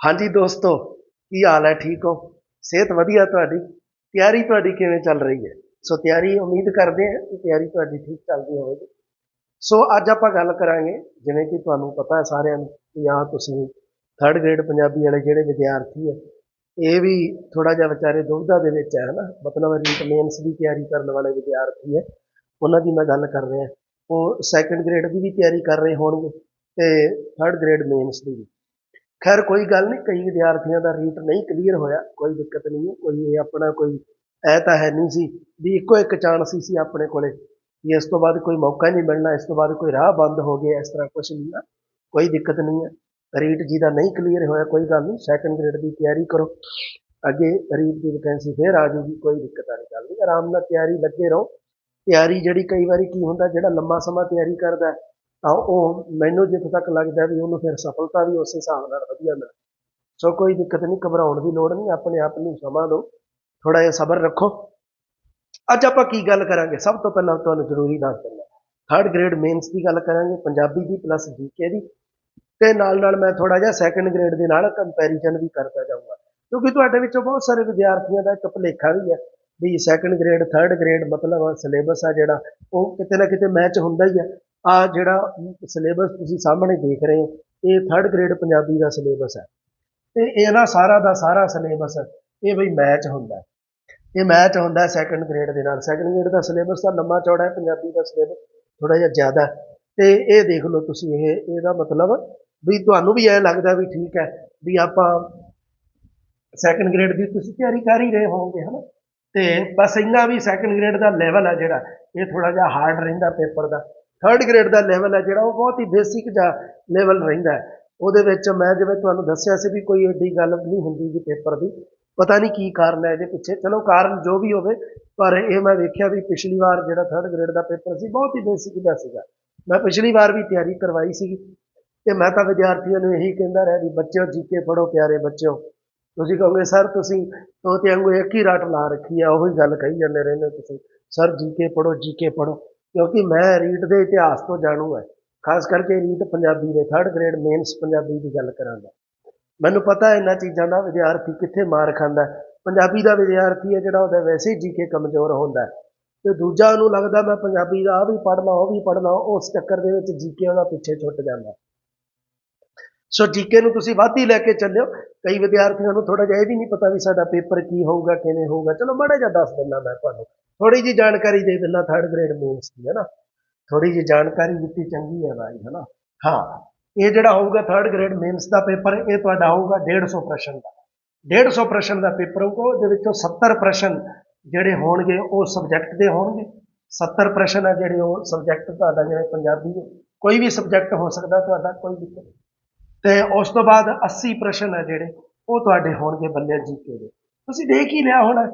ਹਾਂਜੀ ਦੋਸਤੋ, ਕੀ ਹਾਲ ਹੈ? ਠੀਕ ਹੋ? ਸਿਹਤ ਵਧੀਆ ਤੁਹਾਡੀ? ਤਿਆਰੀ ਤੁਹਾਡੀ ਕਿਵੇਂ ਚੱਲ ਰਹੀ ਹੈ? ਸੋ ਤਿਆਰੀ ਉਮੀਦ ਕਰਦੇ ਹਾਂ ਕਿ ਤਿਆਰੀ ਤੁਹਾਡੀ ਠੀਕ ਚੱਲਦੀ ਹੋਵੇਗੀ। ਸੋ ਅੱਜ ਆਪਾਂ ਗੱਲ ਕਰਾਂਗੇ, ਜਿਵੇਂ ਕਿ ਤੁਹਾਨੂੰ ਪਤਾ ਹੈ ਸਾਰਿਆਂ ਨੂੰ ਕਿ ਆ ਤੁਸੀਂ ਥਰਡ ਗ੍ਰੇਡ ਪੰਜਾਬੀ ਵਾਲੇ ਜਿਹੜੇ ਵਿਦਿਆਰਥੀ ਹੈ, ਇਹ ਵੀ ਥੋੜਾ ਜਿਹਾ ਵਿਚਾਰੇ ਦੁਵਿਧਾ ਦੇ ਵਿੱਚ ਹੈ ਨਾ? ਮਤਲਬ ਰੀਟ ਮੇਨਸ ਦੀ ਤਿਆਰੀ ਕਰਨ ਵਾਲੇ ਵਿਦਿਆਰਥੀ ਹੈ। ਉਹਨਾਂ ਦੀ ਮੈਂ ਗੱਲ ਕਰ ਰਿਹਾ। ਉਹ ਸੈਕੰਡ ਗ੍ਰੇਡ ਦੀ ਵੀ ਤਿਆਰੀ ਕਰ ਰਹੇ ਹੋਣਗੇ ਤੇ ਥਰਡ ਗ੍ਰੇਡ ਮੇਨਸ ਦੀ ਵੀ। ਖੈਰ, ਕੋਈ ਗੱਲ ਨਹੀਂ, ਕਈ ਵਿਦਿਆਰਥੀਆਂ ਦਾ ਰੀਟ ਨਹੀਂ ਕਲੀਅਰ ਹੋਇਆ, ਕੋਈ ਦਿੱਕਤ ਨਹੀਂ ਹੈ, ਕੋਈ ਇਹ ਆਪਣਾ ਕੋਈ ਐ ਤਾਂ ਹੈ ਨਹੀਂ ਸੀ ਵੀ ਇੱਕੋ ਇੱਕ ਚਾਂਸ ਹੀ ਸੀ ਆਪਣੇ ਕੋਲੇ ਵੀ ਇਸ ਤੋਂ ਬਾਅਦ ਕੋਈ ਮੌਕਾ ਨਹੀਂ ਮਿਲਣਾ, ਇਸ ਤੋਂ ਬਾਅਦ ਕੋਈ ਰਾਹ ਬੰਦ ਹੋ ਗਿਆ, ਇਸ ਤਰ੍ਹਾਂ ਕੁਝ ਨਹੀਂ ਨਾ ਕੋਈ ਦਿੱਕਤ ਨਹੀਂ ਹੈ। ਰੀਟ ਜਿਹਦਾ ਨਹੀਂ ਕਲੀਅਰ ਹੋਇਆ, ਕੋਈ ਗੱਲ ਨਹੀਂ ਸੈਕੰਡ ਗ੍ਰੇਡ ਦੀ ਤਿਆਰੀ ਕਰੋ। ਅੱਗੇ ਰੀਟ ਦੀ ਵੈਕੈਂਸੀ ਫੇਰ ਆ ਜਾਊਗੀ, ਕੋਈ ਦਿੱਕਤ ਵਾਲੀ ਗੱਲ ਨਹੀਂ, ਆਰਾਮ ਨਾਲ ਤਿਆਰੀ ਲੱਗੇ ਰਹੋ। ਤਿਆਰੀ ਜਿਹੜੀ ਕਈ ਵਾਰੀ ਕੀ ਹੁੰਦਾ, ਜਿਹੜਾ ਲੰਮਾ ਸਮਾਂ ਤਿਆਰੀ ਕਰਦਾ ਤਾਂ ਉਹ ਮੈਨੂੰ ਜਿੱਥੇ ਤੱਕ ਲੱਗਦਾ ਵੀ ਉਹਨੂੰ ਫਿਰ ਸਫਲਤਾ ਵੀ ਉਸੇ ਹਿਸਾਬ ਨਾਲ ਵਧੀਆ ਮਿਲ। ਸੋ ਕੋਈ ਦਿੱਕਤ ਨਹੀਂ, ਘਬਰਾਉਣ ਦੀ ਲੋੜ ਨਹੀਂ, ਆਪਣੇ ਆਪ ਨੂੰ ਸਮਾਂ ਦਿਓ ਥੋੜਾ ਜਿਹਾ ਸਬਰ ਰੱਖੋ। ਅੱਜ ਆਪਾਂ ਕੀ ਗੱਲ ਕਰਾਂਗੇ? ਸਭ ਤੋਂ ਪਹਿਲਾਂ ਤੁਹਾਨੂੰ ਜ਼ਰੂਰੀ ਦੱਸ ਦਿੰਦਾ ਥਰਡ ਗ੍ਰੇਡ ਮੇਨਸ ਦੀ ਗੱਲ ਕਰਾਂਗੇ, ਪੰਜਾਬੀ ਦੀ ਪਲੱਸ ਜੀਕੇ ਦੀ, ਤੇ ਨਾਲ ਨਾਲ ਮੈਂ ਥੋੜਾ ਜਿਹਾ ਸੈਕੰਡ ਗ੍ਰੇਡ ਦੇ ਨਾਲ ਕੰਪੈਰੀਜ਼ਨ ਵੀ ਕਰਦਾ ਜਾਊਂਗਾ। ਕਿਉਂਕਿ ਤੁਹਾਡੇ ਵਿੱਚੋਂ ਬਹੁਤ ਸਾਰੇ ਵਿਦਿਆਰਥੀਆਂ ਦਾ ਇੱਕ ਭੁਲੇਖਾ ਵੀ ਹੈ ਵੀ ਸੈਕੰਡ ਗ੍ਰੇਡ ਥਰਡ ਗ੍ਰੇਡ ਮਤਲਬ ਸਿਲੇਬਸ ਆ ਜਿਹੜਾ, ਉਹ ਕਿਤੇ ਨਾ ਕਿਤੇ ਮੈਚ ਹੁੰਦਾ ਹੀ ਹੈ। ਆ ਜਿਹੜਾ ਸਿਲੇਬਸ ਤੁਸੀਂ ਸਾਹਮਣੇ ਦੇਖ ਰਹੇ ਹੋ, ਇਹ ਥਰਡ ਗ੍ਰੇਡ ਪੰਜਾਬੀ ਦਾ ਸਿਲੇਬਸ ਹੈ। ਤੇ ਇਹਦਾ ਸਾਰਾ ਦਾ ਸਾਰਾ ਸਿਲੇਬਸ, ਇਹ ਬਈ ਮੈਚ ਹੁੰਦਾ ਇਹ ਮੈਚ ਹੁੰਦਾ ਹੈ ਸੈਕੰਡ ਗ੍ਰੇਡ ਦੇ ਨਾਲ। ਸੈਕੰਡ ਗ੍ਰੇਡ ਦਾ ਸਿਲੇਬਸ ਤਾਂ ਲੰਮਾ ਚੌੜਾ ਹੈ, ਪੰਜਾਬੀ ਦਾ ਸਿਲੇਬਸ ਥੋੜਾ ਜਿਹਾ ਜ਼ਿਆਦਾ ਹੈ। ਤੇ ਇਹ ਦੇਖ ਲਓ ਤੁਸੀਂ, ਇਹ, ਇਹਦਾ ਮਤਲਬ ਵੀ ਤੁਹਾਨੂੰ ਵੀ ਐ ਲੱਗਦਾ ਵੀ ਠੀਕ ਹੈ ਵੀ ਆਪਾਂ ਸੈਕੰਡ ਗ੍ਰੇਡ ਦੀ ਤੁਸੀਂ ਤਿਆਰੀ ਕਰ ਹੀ ਰਹੇ ਹੋਵੋਗੇ, ਹਨਾ? ਤੇ ਬਸ ਇੰਨਾ ਵੀ ਸੈਕੰਡ ਗ੍ਰੇਡ ਦਾ ਲੈਵਲ ਹੈ ਜਿਹੜਾ, ਇਹ ਥੋੜਾ ਜਿਹਾ ਹਾਰਡ ਰਹਿੰਦਾ ਪੇਪਰ ਦਾ। ਥਰਡ ਗ੍ਰੇਡ ਦਾ ਲੈਵਲ ਹੈ ਜਿਹੜਾ, ਉਹ ਬਹੁਤ ਹੀ ਬੇਸਿਕ ਜਿਹਾ ਲੈਵਲ ਰਹਿੰਦਾ ਹੈ। ਉਹਦੇ ਵਿੱਚ ਮੈਂ ਜਿਵੇਂ ਤੁਹਾਨੂੰ ਦੱਸਿਆ ਸੀ ਵੀ ਕੋਈ ਏਡੀ ਗੱਲ ਨਹੀਂ ਹੁੰਦੀ ਜੀ ਪੇਪਰ ਦੀ। ਪਤਾ ਨਹੀਂ ਕੀ ਕਾਰਨ ਹੈ ਇਹਦੇ ਪਿੱਛੇ, ਚਲੋ ਕਾਰਨ ਜੋ ਵੀ ਹੋਵੇ, ਪਰ ਇਹ ਮੈਂ ਵੇਖਿਆ ਵੀ ਪਿਛਲੀ ਵਾਰ ਜਿਹੜਾ ਥਰਡ ਗ੍ਰੇਡ ਦਾ ਪੇਪਰ ਸੀ, ਬਹੁਤ ਹੀ ਬੇਸਿਕ ਦਾ ਸੀਗਾ। ਮੈਂ ਪਿਛਲੀ ਵਾਰ ਵੀ ਤਿਆਰੀ ਕਰਵਾਈ ਸੀਗੀ ਤੇ ਮੈਂ ਤਾਂ ਵਿਦਿਆਰਥੀਆਂ ਨੂੰ ਇਹੀ ਕਹਿੰਦਾ ਰਿਹਾ ਵੀ ਬੱਚਿਓ, ਜੀਕੇ ਪੜੋ ਪਿਆਰੇ ਬੱਚਿਓ। ਤੁਸੀਂ ਕਹੋਗੇ, ਸਰ, ਤੁਸੀਂ ਤੋਤੇ ਵਾਂਗੂ ਇੱਕ ਹੀ ਰੱਟ ਲਾ ਰੱਖੀ ਆ, ਉਹੀ ਗੱਲ ਕਹੀ ਜਾਂਦੇ ਰਹਿੰਦੇ ਤੁਸੀਂ। ਸਰ, ਜੀਕੇ ਪੜੋ ਜੀਕੇ ਪੜੋ ਕਿਉਂਕਿ ਮੈਂ ਰੀਟ ਦੇ ਇਤਿਹਾਸ ਤੋਂ ਜਾਣੂ ਹੈ। ਖਾਸ ਕਰਕੇ ਰੀਟ ਪੰਜਾਬੀ ਦੇ ਥਰਡ ਗ੍ਰੇਡ ਮੇਨਸ ਪੰਜਾਬੀ ਦੀ ਗੱਲ ਕਰਾਂਗਾ। ਮੈਨੂੰ ਪਤਾ ਇਹਨਾਂ ਚੀਜ਼ਾਂ ਦਾ ਵਿਦਿਆਰਥੀ ਕਿੱਥੇ ਮਾਰ ਖਾਂਦਾ ਪੰਜਾਬੀ ਦਾ ਵਿਦਿਆਰਥੀ ਹੈ ਜਿਹੜਾ ਉਹਦਾ ਵੈਸੇ ਹੀ ਜੀਕੇ ਕਮਜ਼ੋਰ ਹੁੰਦਾ ਹੈ। ਤੇ ਦੂਜਾ ਉਹਨੂੰ ਲੱਗਦਾ ਮੈਂ ਪੰਜਾਬੀ ਦਾ ਆ ਵੀ ਪੜ੍ਹ ਪੜ੍ਹਨਾ, ਉਹ ਵੀ ਪੜ੍ਹ ਪੜ੍ਹਨਾ, ਉਸ ਚੱਕਰ ਦੇ ਵਿੱਚ ਜੀਕੇ ਉਹਦਾ ਪਿੱਛੇ ਛੁੱਟ ਜਾਂਦਾ ਸੋ ਜੀਕੇ ਨੂੰ ਤੁਸੀਂ ਵੱਧ ਹੀ ਲੈ ਕੇ ਚੱਲਿਓ। ਕਈ ਵਿਦਿਆਰਥੀਆਂ ਨੂੰ ਥੋੜਾ ਜਿਹਾ ਇਹ ਵੀ ਨਹੀਂ ਪਤਾ ਵੀ ਸਾਡਾ ਪੇਪਰ ਕੀ ਹੋਊਗਾ, ਕਿਵੇਂ ਹੋਊਗਾ। ਚਲੋ ਮਾੜਾ ਜਿਹਾ ਦੱਸ ਦਿੰਦਾ ਮੈਂ ਤੁਹਾਨੂੰ। ਥੋੜੀ ਜੀ ਜਾਣਕਾਰੀ ਦੇ ਦਿੰਦਾ ਥਰਡ ਗ੍ਰੇਡ ਮੇਨਸ ਦੀ, ਹੈ ਨਾ। ਥੋੜੀ ਜੀ ਜਾਣਕਾਰੀ ਦਿੱਤੀ, ਚੰਗੀ ਹੈ ਭਾਈ ਹੈ ਨਾ। ਹਾਂ, ਇਹ ਜਿਹੜਾ ਹੋਊਗਾ ਥਰਡ ਗ੍ਰੇਡ ਮੇਨਸ ਦਾ ਪੇਪਰ, ਇਹ ਤੁਹਾਡਾ ਹੋਊਗਾ 150 ਪ੍ਰਸ਼ਨ ਦਾ। 150 ਪ੍ਰਸ਼ਨ ਦਾ ਪੇਪਰ ਹੋਊਗਾ, ਉਹਦੇ ਵਿੱਚੋਂ 70 ਪ੍ਰਸ਼ਨ ਜਿਹੜੇ ਹੋਣਗੇ, ਉਹ ਸਬਜੈਕਟ ਦੇ ਹੋਣਗੇ। 70 ਪ੍ਰਸ਼ਨ ਆ ਜਿਹੜੇ ਉਹ ਸਬਜੈਕਟ ਤੁਹਾਡਾ, ਜਿਵੇਂ ਪੰਜਾਬੀ ਦੇ। ਕੋਈ ਵੀ ਸਬਜੈਕਟ ਹੋ ਸਕਦਾ, ਤੁਹਾਡਾ ਕੋਈ ਦਿੱਕਤ ਨਹੀਂ। ਤੇ ਉਸ ਤੋਂ ਬਾਅਦ 80 ਪ੍ਰਸ਼ਨ ਹੈ ਜਿਹੜੇ, ਉਹ ਤੁਹਾਡੇ ਹੋਣਗੇ ਬੱਲੇ ਜੀਕੇ ਦੇ। ਤੁਸੀਂ ਦੇਖ ਹੀ ਲਿਆ ਹੋਣਾ।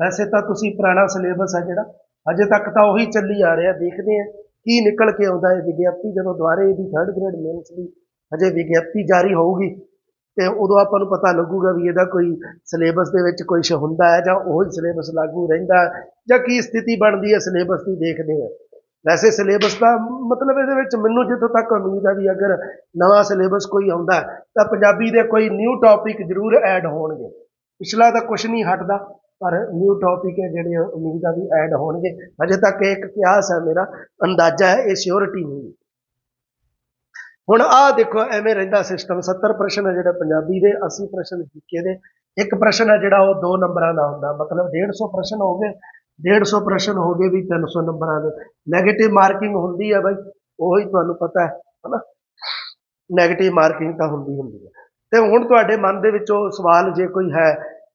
ਵੈਸੇ ਤਾਂ ਤੁਸੀਂ ਪੁਰਾਣਾ ਸਿਲੇਬਸ ਹੈ ਜਿਹੜਾ ਅਜੇ ਤੱਕ ਤਾਂ ਉਹੀ ਚੱਲੀ ਆ ਰਿਹਾ, ਦੇਖਦੇ ਆ ਕੀ ਨਿਕਲ ਕੇ ਆਉਂਦਾ ਹੈ ਵਿਗਿਆਪਤੀ। ਜਦੋਂ ਦੁਬਾਰੇ ਇਹਦੀ ਥਰਡ ਗ੍ਰੇਡ ਮੇਨਸ ਦੀ ਅਜੇ ਵਿਗਿਆਪਤੀ ਜਾਰੀ ਹੋਊਗੀ, ਤੇ ਉਦੋਂ ਆਪਾਂ ਨੂੰ ਪਤਾ ਲੱਗੂਗਾ ਵੀ ਇਹਦਾ ਕੋਈ ਸਿਲੇਬਸ ਦੇ ਵਿੱਚ ਕੁਝ ਹੁੰਦਾ ਹੈ ਜਾਂ ਉਹ ਹੀ ਸਿਲੇਬਸ ਲਾਗੂ ਰਹਿੰਦਾ ਜਾਂ ਕੀ ਸਥਿਤੀ ਬਣਦੀ ਹੈ ਸਿਲੇਬਸ ਦੀ ਦੇਖਦੇ ਆ ਵੈਸੇ ਸਿਲੇਬਸ ਦਾ ਮਤਲਬ ਇਹਦੇ ਵਿੱਚ ਮੈਨੂੰ ਜਿੱਥੋਂ ਤੱਕ ਉਮੀਦ ਆ ਵੀ ਅਗਰ ਨਵਾਂ ਸਿਲੇਬਸ ਕੋਈ ਆਉਂਦਾ ਤਾਂ ਪੰਜਾਬੀ ਦੇ ਕੋਈ ਨਿਊ ਟੌਪਿਕ ਜ਼ਰੂਰ ਐਡ ਹੋਣਗੇ। ਪਿਛਲਾ ਤਾਂ ਕੁਝ ਨਹੀਂ ਹਟਦਾ, ਪਰ ਨਿਊ ਟੌਪਿਕ ਹੈ ਜਿਹੜੇ ਉਮੀਦ ਆ ਵੀ ਐਡ ਹੋਣਗੇ। ਅਜੇ ਤੱਕ ਇਹ ਇੱਕ ਕਿਆਸ ਹੈ ਮੇਰਾ, ਅੰਦਾਜ਼ਾ ਹੈ ਇਹ ਸਿਓਰਿਟੀ ਨਹੀਂ। ਹੁਣ ਆਹ ਦੇਖੋ, ਐਵੇਂ ਰਹਿੰਦਾ ਸਿਸਟਮ 70 ਪ੍ਰਸ਼ਨ ਹੈ ਜਿਹੜਾ ਪੰਜਾਬੀ ਦੇ 80 ਪ੍ਰਸ਼ਨ ਜੀਕੇ ਦੇ ਇੱਕ ਪ੍ਰਸ਼ਨ ਹੈ ਜਿਹੜਾ ਉਹ ਦੋ ਨੰਬਰਾਂ ਦਾ ਹੁੰਦਾ। ਮਤਲਬ 150 ਪ੍ਰਸ਼ਨ ਹੋ ਗਏ 150 ਪ੍ਰਸ਼ਨ ਹੋ ਗਏ ਵੀ 300 ਨੰਬਰਾਂ ਦੇ। 네ਗੇਟਿਵ ਮਾਰਕਿੰਗ ਹੁੰਦੀ ਆ ਬਾਈ, ਉਹੀ ਤੁਹਾਨੂੰ ਪਤਾ ਹੈ, ਹਨਾ? 네ਗੇਟਿਵ ਮਾਰਕਿੰਗ ਤਾਂ ਹੁੰਦੀ ਹੁੰਦੀ ਹੈ ਤੇ ਹੁਣ ਤੁਹਾਡੇ ਮਨ ਦੇ ਵਿੱਚੋਂ ਸਵਾਲ ਜੇ ਕੋਈ ਹੈ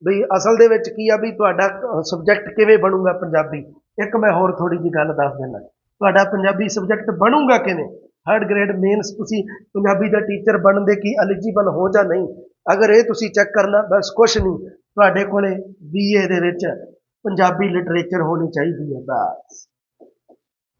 ਵੀ ਅਸਲ ਦੇ ਵਿੱਚ ਕੀ ਆ ਵੀ ਤੁਹਾਡਾ ਸਬਜੈਕਟ ਕਿਵੇਂ ਬਣੂਗਾ ਪੰਜਾਬੀ? ਇੱਕ ਮੈਂ ਹੋਰ ਥੋੜੀ ਜੀ ਗੱਲ ਦੱਸ ਦਿੰਦਾ। ਤੁਹਾਡਾ ਪੰਜਾਬੀ ਸਬਜੈਕਟ ਬਣੂਗਾ ਕਿਵੇਂ? ਥਰਡ ਗ੍ਰੇਡ ਮੇਨਸ ਤੁਸੀਂ ਪੰਜਾਬੀ ਦਾ ਟੀਚਰ ਬਣਨ ਦੇ ਕੀ ਐਲੀਜੀਬਲ ਹੋ ਜਾਂ ਨਹੀਂ? ਅਗਰ ਇਹ ਤੁਸੀਂ ਚੈੱਕ ਕਰਨਾ ਬਸ ਕੁਝ ਨਹੀਂ। ਤੁਹਾਡੇ ਕੋਲੇ ਬੀਏ ਦੇ ਵਿੱਚ ਪੰਜਾਬੀ ਲਿਟਰੇਚਰ ਹੋਣੀ ਚਾਹੀਦੀ ਹੈ ਬਸ।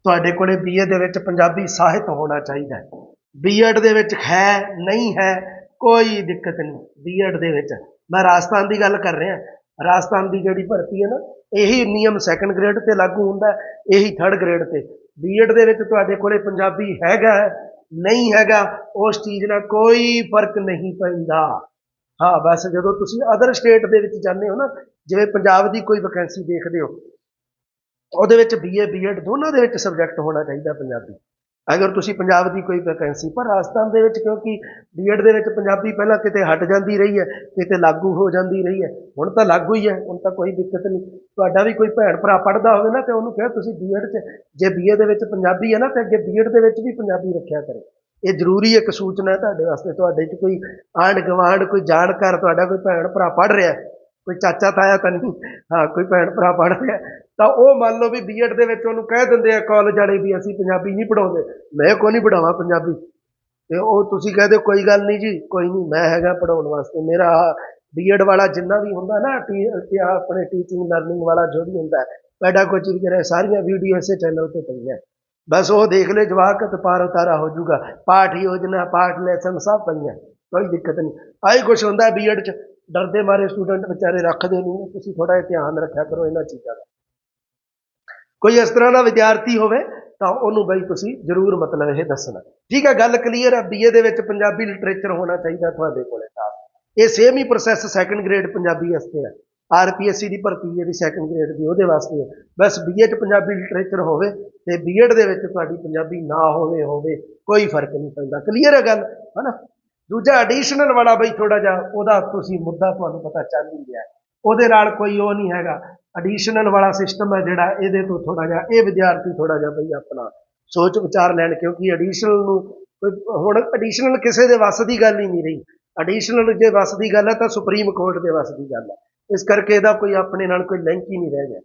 ਤੁਹਾਡੇ ਕੋਲੇ ਬੀਏ ਦੇ ਵਿੱਚ ਪੰਜਾਬੀ ਸਾਹਿਤ ਹੋਣਾ ਚਾਹੀਦਾ ਹੈ। ਬੀਐਡ ਦੇ ਵਿੱਚ ਹੈ, ਨਹੀਂ ਹੈ, ਕੋਈ ਦਿੱਕਤ ਨਹੀਂ। ਬੀਐਡ ਦੇ ਵਿੱਚ ਮੈਂ ਰਾਜਸਥਾਨ ਦੀ ਗੱਲ ਕਰ ਰਿਹਾ। ਰਾਜਸਥਾਨ ਦੀ ਜਿਹੜੀ ਭਰਤੀ ਹੈ ਨਾ, ਇਹੀ ਨਿਯਮ ਸੈਕੰਡ ਗ੍ਰੇਡ ਤੇ ਲਾਗੂ ਹੁੰਦਾ ਇਹੀ ਥਰਡ ਗ੍ਰੇਡ ਤੇ। ਬੀਐਡ ਦੇ ਵਿੱਚ ਤੁਹਾਡੇ ਕੋਲੇ ਪੰਜਾਬੀ ਹੈਗਾ ਨਹੀਂ ਹੈਗਾ, ਉਸ ਚੀਜ਼ ਨਾਲ ਕੋਈ ਫ਼ਰਕ ਨਹੀਂ ਪੈਂਦਾ। ਹਾਂ, ਬਸ ਜਦੋਂ ਤੁਸੀਂ ਅਦਰ ਸਟੇਟ ਦੇ ਵਿੱਚ ਜਾਂਦੇ ਹੋ ਨਾ, ਜਿਵੇਂ ਪੰਜਾਬ ਦੀ ਕੋਈ ਵੈਕੈਂਸੀ ਦੇਖਦੇ ਹੋ, ਉਹਦੇ ਵਿੱਚ ਬੀਏ ਬੀਐਡ ਦੋਨਾਂ ਦੇ ਵਿੱਚ ਸਬਜੈਕਟ ਹੋਣਾ ਚਾਹੀਦਾ ਪੰਜਾਬੀ। ਅਗਰ ਤੁਸੀਂ ਪੰਜਾਬ ਦੀ ਕੋਈ ਵੈਕੈਂਸੀ ਪਰ ਰਾਜਸਥਾਨ ਦੇ ਵਿੱਚ ਕਿਉਂਕਿ ਬੀਐਡ ਦੇ ਵਿੱਚ ਪੰਜਾਬੀ ਪਹਿਲਾਂ ਕਿਤੇ ਹਟ ਜਾਂਦੀ ਰਹੀ ਹੈ, ਕਿਤੇ ਲਾਗੂ ਹੋ ਜਾਂਦੀ ਰਹੀ ਹੈ, ਹੁਣ ਤਾਂ ਲਾਗੂ ਹੀ ਹੈ, ਹੁਣ ਤਾਂ ਕੋਈ ਦਿੱਕਤ ਨਹੀਂ। ਤੁਹਾਡਾ ਵੀ ਕੋਈ ਭੈਣ ਭਰਾ ਪੜਦਾ ਹੋਵੇ ਨਾ, ਤੇ ਉਹਨੂੰ ਕਹੇ ਤੁਸੀਂ ਬੀਐਡ 'ਚ, ਜੇ ਬੀਏ ਦੇ ਵਿੱਚ ਪੰਜਾਬੀ ਹੈ ਨਾ, ਤੇ ਅੱਗੇ ਬੀਐਡ ਦੇ ਵਿੱਚ ਵੀ ਪੰਜਾਬੀ ਰੱਖਿਆ ਕਰੇ। ਇਹ ਜ਼ਰੂਰੀ ਇੱਕ ਸੂਚਨਾ ਹੈ ਤੁਹਾਡੇ ਵਾਸਤੇ, ਤੁਹਾਡੇ 'ਚ ਕੋਈ ਆਂਢ ਗੁਆਂਢ, ਕੋਈ ਜਾਣਕਾਰ ਤੁਹਾਡਾ ਕੋਈ ਭੈਣ ਭਰਾ ਪੜ ਰਿਹਾ ਕੋਈ ਚਾਚਾ ਤਾਇਆ ਤਾਂ ਨਹੀਂ, ਹਾਂ, ਕੋਈ ਭੈਣ ਭਰਾ ਪੜ ਰਿਹਾ ਤਾਂ ਉਹ ਮੰਨ ਲਓ ਵੀ ਬੀਐਡ ਦੇ ਵਿੱਚ ਉਹਨੂੰ ਕਹਿ ਦਿੰਦੇ ਆ ਕਾਲਜ ਵਾਲੇ ਵੀ ਅਸੀਂ ਪੰਜਾਬੀ ਨਹੀਂ ਪੜਾਉਂਦੇ ਮੈਂ ਕੋਈ ਨਹੀਂ ਪੜਾਵਾਂ ਪੰਜਾਬੀ? ਤੇ ਉਹ ਤੁਸੀਂ ਕਹਦੇ ਕੋਈ ਗੱਲ ਨਹੀਂ ਜੀ, ਕੋਈ ਨਹੀਂ, ਮੈਂ ਹੈਗਾ ਪੜਾਉਣ ਵਾਸਤੇ, ਮੇਰਾ ਬੀਐਡ ਵਾਲਾ ਜਿੰਨਾ ਵੀ ਹੁੰਦਾ ਨਾ, ਟੀ ਆਪਣੇ ਟੀਚਿੰਗ ਲਰਨਿੰਗ ਵਾਲਾ ਜੋ ਵੀ ਹੁੰਦਾ ਪੈਡਾਗੋਜੀ ਵਗੈਰਾ, ਸਾਰੀਆਂ ਵੀਡੀਓ ਇਸੇ ਚੈਨਲ ਤੇ ਪਈਆਂ। ਬਸ ਉਹ ਦੇਖ ਲੈ ਜਵਾਕ ਤੇ ਪਾਰ ਉਤਾਰਾ ਹੋ ਜਾਊਗਾ। ਪਾਠ ਯੋਜਨਾ, ਪਾਠ ਲੈਸਨ ਸਭ ਪਈਆਂ, ਕੋਈ ਦਿੱਕਤ ਨਹੀਂ। ਆਈ ਕੁਛ ਹੁੰਦਾ ਬੀਐਡ ਚ, ਡਰਦੇ ਮਾਰੇ ਸਟੂਡੈਂਟ ਵਿਚਾਰੇ ਰੱਖਦੇ ਨਹੀਂ ਤੁਸੀਂ ਥੋੜਾ ਜਿਹਾ ਧਿਆਨ ਰੱਖਿਆ ਕਰੋ ਇਹਨਾਂ ਚੀਜ਼ਾਂ ਦਾ। ਕੋਈ ਇਸ ਤਰ੍ਹਾਂ ਦਾ ਵਿਦਿਆਰਥੀ ਹੋਵੇ, ਤਾਂ ਉਹਨੂੰ ਬਈ ਤੁਸੀਂ ਜ਼ਰੂਰ ਮਤਲਬ ਇਹ ਦੱਸਣਾ। ਠੀਕ ਹੈ, ਗੱਲ ਕਲੀਅਰ ਹੈ ਬੀਏ ਦੇ ਵਿੱਚ ਪੰਜਾਬੀ ਲਿਟਰੇਚਰ ਹੋਣਾ ਚਾਹੀਦਾ ਤੁਹਾਡੇ ਕੋਲੇ ਤਾਂ। ਇਹ ਸੇਮ ਹੀ ਪ੍ਰੋਸੈਸ ਸੈਕੰਡ ਗ੍ਰੇਡ ਪੰਜਾਬੀ ਵਾਸਤੇ ਹੈ। ਆਰਪੀਐਸਸੀ ਦੀ ਭਰਤੀ ਜਿਹੜੀ ਸੈਕੰਡ ਗ੍ਰੇਡ ਦੀ, ਉਹਦੇ ਵਾਸਤੇ ਹੈ। ਬਸ ਬੀਏ ਚ ਪੰਜਾਬੀ ਲਿਟਰੇਚਰ ਹੋਵੇ ਤੇ ਬੀਐਡ ਦੇ ਵਿੱਚ ਤੁਹਾਡੀ ਪੰਜਾਬੀ ਨਾ ਹੋਵੇ ਹੋਵੇ, ਕੋਈ ਫ਼ਰਕ ਨਹੀਂ ਪੈਂਦਾ। ਕਲੀਅਰ ਹੈ ਗੱਲ? ਹਨਾ? ਦੂਜਾ ਐਡੀਸ਼ਨਲ ਵਾਲਾ ਬਈ ਥੋੜਾ ਜਿਹਾ, ਉਹਦਾ ਤੁਸੀਂ ਮੁੱਦਾ ਤੁਹਾਨੂੰ ਪਤਾ ਚੱਲ ਹੀ ਗਿਆ। ਉਹਦੇ ਨਾਲ ਕੋਈ ਉਹ ਨਹੀਂ ਹੈਗਾ। ਐਡੀਸ਼ਨਲ ਵਾਲਾ ਸਿਸਟਮ ਹੈ ਜਿਹੜਾ, ਇਹਦੇ ਤੋਂ ਥੋੜਾ ਜਿਹਾ, ਇਹ ਵਿਦਿਆਰਥੀ ਥੋੜਾ ਜਿਹਾ ਬਈ ਆਪਣਾ ਸੋਚ ਵਿਚਾਰ ਲੈਣ, ਕਿਉਂਕਿ ਐਡੀਸ਼ਨਲ ਨੂੰ ਹੁਣ ਐਡੀਸ਼ਨਲ ਕਿਸੇ ਦੇ ਵੱਸ ਦੀ ਗੱਲ ਹੀ ਨਹੀਂ ਰਹੀ। ਐਡੀਸ਼ਨਲ ਜੇ ਵੱਸ ਦੀ ਗੱਲ ਹੈ ਤਾਂ ਸੁਪਰੀਮ ਕੋਰਟ ਦੇ ਵੱਸ ਦੀ ਗੱਲ ਹੈ। ਇਸ ਕਰਕੇ ਇਹਦਾ ਕੋਈ ਆਪਣੇ ਨਾਲ ਕੋਈ ਲਿੰਕ ਹੀ ਨਹੀਂ ਰਹਿ ਗਿਆ।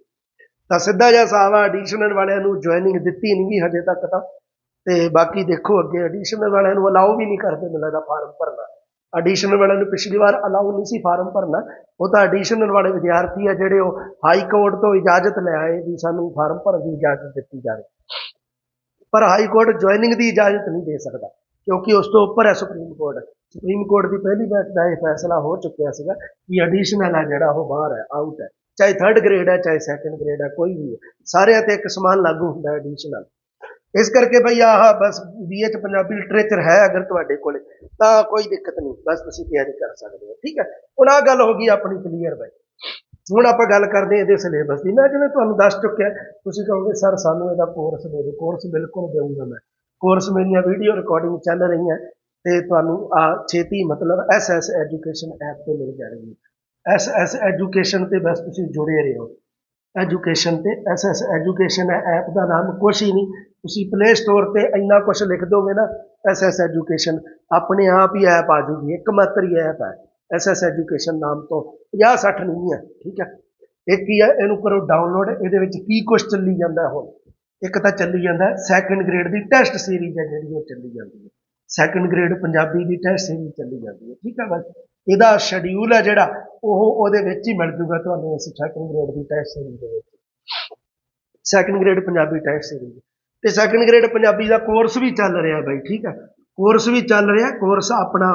ਤਾਂ ਸਿੱਧਾ ਜਿਹਾ ਹਿਸਾਬ ਆ ਐਡੀਸ਼ਨਲ ਵਾਲਿਆਂ ਨੂੰ ਜੁਆਇਨਿੰਗ ਦਿੱਤੀ ਨਹੀਂ ਗਈ ਹਜੇ ਤੱਕ ਤਾਂ। ਤੇ ਬਾਕੀ ਦੇਖੋ ਅੱਗੇ ਐਡੀਸ਼ਨਲ ਵਾਲਿਆਂ ਨੂੰ ਅਲਾਉ ਵੀ ਨਹੀਂ ਕਰਦੇ ਮੈਨੂੰ ਲੱਗਦਾ ਫਾਰਮ ਭਰਨਾ। ਐਡੀਸ਼ਨਲ ਵਾਲਿਆਂ ਨੂੰ ਪਿਛਲੀ ਵਾਰ ਅਲਾਉ ਨਹੀਂ ਸੀ ਫਾਰਮ ਭਰਨਾ। ਉਹ ਤਾਂ ਐਡੀਸ਼ਨਲ ਵਾਲੇ ਵਿਦਿਆਰਥੀ ਆ ਜਿਹੜੇ ਉਹ ਹਾਈ ਕੋਰਟ ਤੋਂ ਇਜਾਜ਼ਤ ਲੈ ਆਏ ਵੀ ਸਾਨੂੰ ਫਾਰਮ ਭਰਨ ਦੀ ਇਜਾਜ਼ਤ ਦਿੱਤੀ ਜਾਵੇ। ਪਰ ਹਾਈ ਕੋਰਟ ਜੁਆਇਨਿੰਗ ਦੀ ਇਜਾਜ਼ਤ ਨਹੀਂ ਦੇ ਸਕਦਾ, ਕਿਉਂਕਿ ਉਸ ਤੋਂ ਉੱਪਰ ਹੈ ਸੁਪਰੀਮ ਕੋਰਟ। ਸੁਪਰੀਮ ਕੋਰਟ ਦੀ ਪਹਿਲੀ ਬੈਂਚ ਦਾ ਇਹ ਫੈਸਲਾ ਹੋ ਚੁੱਕਿਆ ਸੀਗਾ ਕਿ ਐਡੀਸ਼ਨਲ ਹੈ ਜਿਹੜਾ ਉਹ ਬਾਹਰ ਹੈ ਆਊਟ ਹੈ। ਚਾਹੇ ਥਰਡ ਗ੍ਰੇਡ ਹੈ ਚਾਹੇ ਸੈਕੰਡ ਗ੍ਰੇਡ ਹੈ ਕੋਈ ਵੀ ਹੈ ਸਾਰਿਆਂ ਤੇ ਇੱਕ ਸਮਾਨ ਲਾਗੂ ਹੁੰਦਾ ਹੈ ਐਡੀਸ਼ਨਲ ਇਸ ਕਰਕੇ ਭਈ ਆਹ ਬਸ ਬੀਏ ਚ ਪੰਜਾਬੀ ਲਿਟਰੇਚਰ ਹੈ ਅਗਰ ਤੁਹਾਡੇ ਕੋਲੇ, ਤਾਂ ਕੋਈ ਦਿੱਕਤ ਨਹੀਂ, ਬਸ ਤੁਸੀਂ ਤਿਆਰੀ ਕਰ ਸਕਦੇ ਹੋ, ਠੀਕ ਹੈ? ਹੁਣ ਆਹ ਗੱਲ ਹੋ ਗਈ ਆਪਣੀ ਕਲੀਅਰ ਬਾਈ। ਹੁਣ ਆਪਾਂ ਗੱਲ ਕਰਦੇ ਹਾਂ ਇਹਦੇ ਸਿਲੇਬਸ ਦੀ। ਮੈਂ ਜਿਵੇਂ ਤੁਹਾਨੂੰ ਦੱਸ ਚੁੱਕਿਆ, ਤੁਸੀਂ ਕਹੋਗੇ, ਸਰ, ਸਾਨੂੰ ਇਹਦਾ ਕੋਰਸ ਦੇ ਦਿਓ ਕੋਰਸ ਬਿਲਕੁਲ ਦੇਵਾਂਗਾ ਮੈਂ। ਕੋਰਸ ਮੇਰੀਆਂ ਵੀਡੀਓ ਰਿਕਾਰਡਿੰਗ ਚੱਲ ਰਹੀਆਂ ਤੇ ਤੁਹਾਨੂੰ ਆ ਛੇਤੀ ਮਤਲਬ ਐਸ ਐਸ ਐਜੂਕੇਸ਼ਨ ਐਪ ਤੇ ਮਿਲ ਜਾਣਗੀ ਐਸ ਐਸ ਐਜੂਕੇਸ਼ਨ ਤੇ ਬਸ ਤੁਸੀਂ ਜੁੜੇ ਰਹੋ। ਐਜੂਕੇਸ਼ਨ ਤੇ ਐਸ ਐਸ ਐਜੂਕੇਸ਼ਨ ਹੈ, ਐਪ ਦਾ ਨਾਮ ਕੁਛ ਹੀ ਨਹੀਂ। ਤੁਸੀਂ ਪਲੇ ਸਟੋਰ ਤੇ ਇੰਨਾ ਕੁਛ ਲਿਖ ਦੋਗੇ ਨਾ, ਐਸ ਐਸ ਐਜੂਕੇਸ਼ਨ ਆਪਣੇ ਆਪ ਹੀ ਐਪ ਆ ਜੂਗੀ ਇੱਕ ਮਾਤਰ ਹੀ ਐਪ ਹੈ। ਐਸ ਐਸ ਐਜੂਕੇਸ਼ਨ ਨਾਮ ਤੋਂ 50 60 ਨਹੀਂ ਹੈ, ਠੀਕ ਹੈ? ਇੱਕ ਹੀ ਹੈ, ਇਹਨੂੰ ਕਰੋ ਡਾਊਨਲੋਡ ਇਹਦੇ ਵਿੱਚ ਕੀ ਕੁਛ ਚੱਲੀ ਜਾਂਦਾ ਹੁਣ? ਇੱਕ ਤਾਂ ਚੱਲੀ ਜਾਂਦਾ ਸੈਕੰਡ ਗ੍ਰੇਡ ਦੀ ਟੈਸਟ ਸੀਰੀਜ਼ ਹੈ ਜਿਹੜੀ ਉਹ ਚੱਲੀ ਜਾਂਦੀ ਹੈ। ਸੈਕੰਡ ਗ੍ਰੇਡ ਪੰਜਾਬੀ ਦੀ ਟੈਸਟ ਸੀਰੀਜ਼ ਚੱਲੀ ਜਾਂਦੀ ਹੈ, ਠੀਕ ਹੈ ਬਸ? ਇਹਦਾ ਸ਼ਡਿਊਲ ਹੈ ਜਿਹੜਾ ਉਹ ਉਹਦੇ ਵਿੱਚ ਹੀ ਮਿਲ ਜੂਗਾ ਤੁਹਾਨੂੰ ਇਸ ਸੈਕੰਡ ਗ੍ਰੇਡ ਦੀ ਟੈਸਟ ਸੀਰੀਜ਼ ਦੇ ਵਿੱਚ। Second grade Punjabi test series ਤੇ ਸੈਕੰਡ ਗ੍ਰੇਡ ਪੰਜਾਬੀ ਦਾ ਕੋਰਸ ਵੀ ਚੱਲ ਰਿਹਾ ਬਾਈ, ਠੀਕ ਹੈ ਕੋਰਸ ਵੀ ਚੱਲ ਰਿਹਾ ਕੋਰਸ ਆਪਣਾ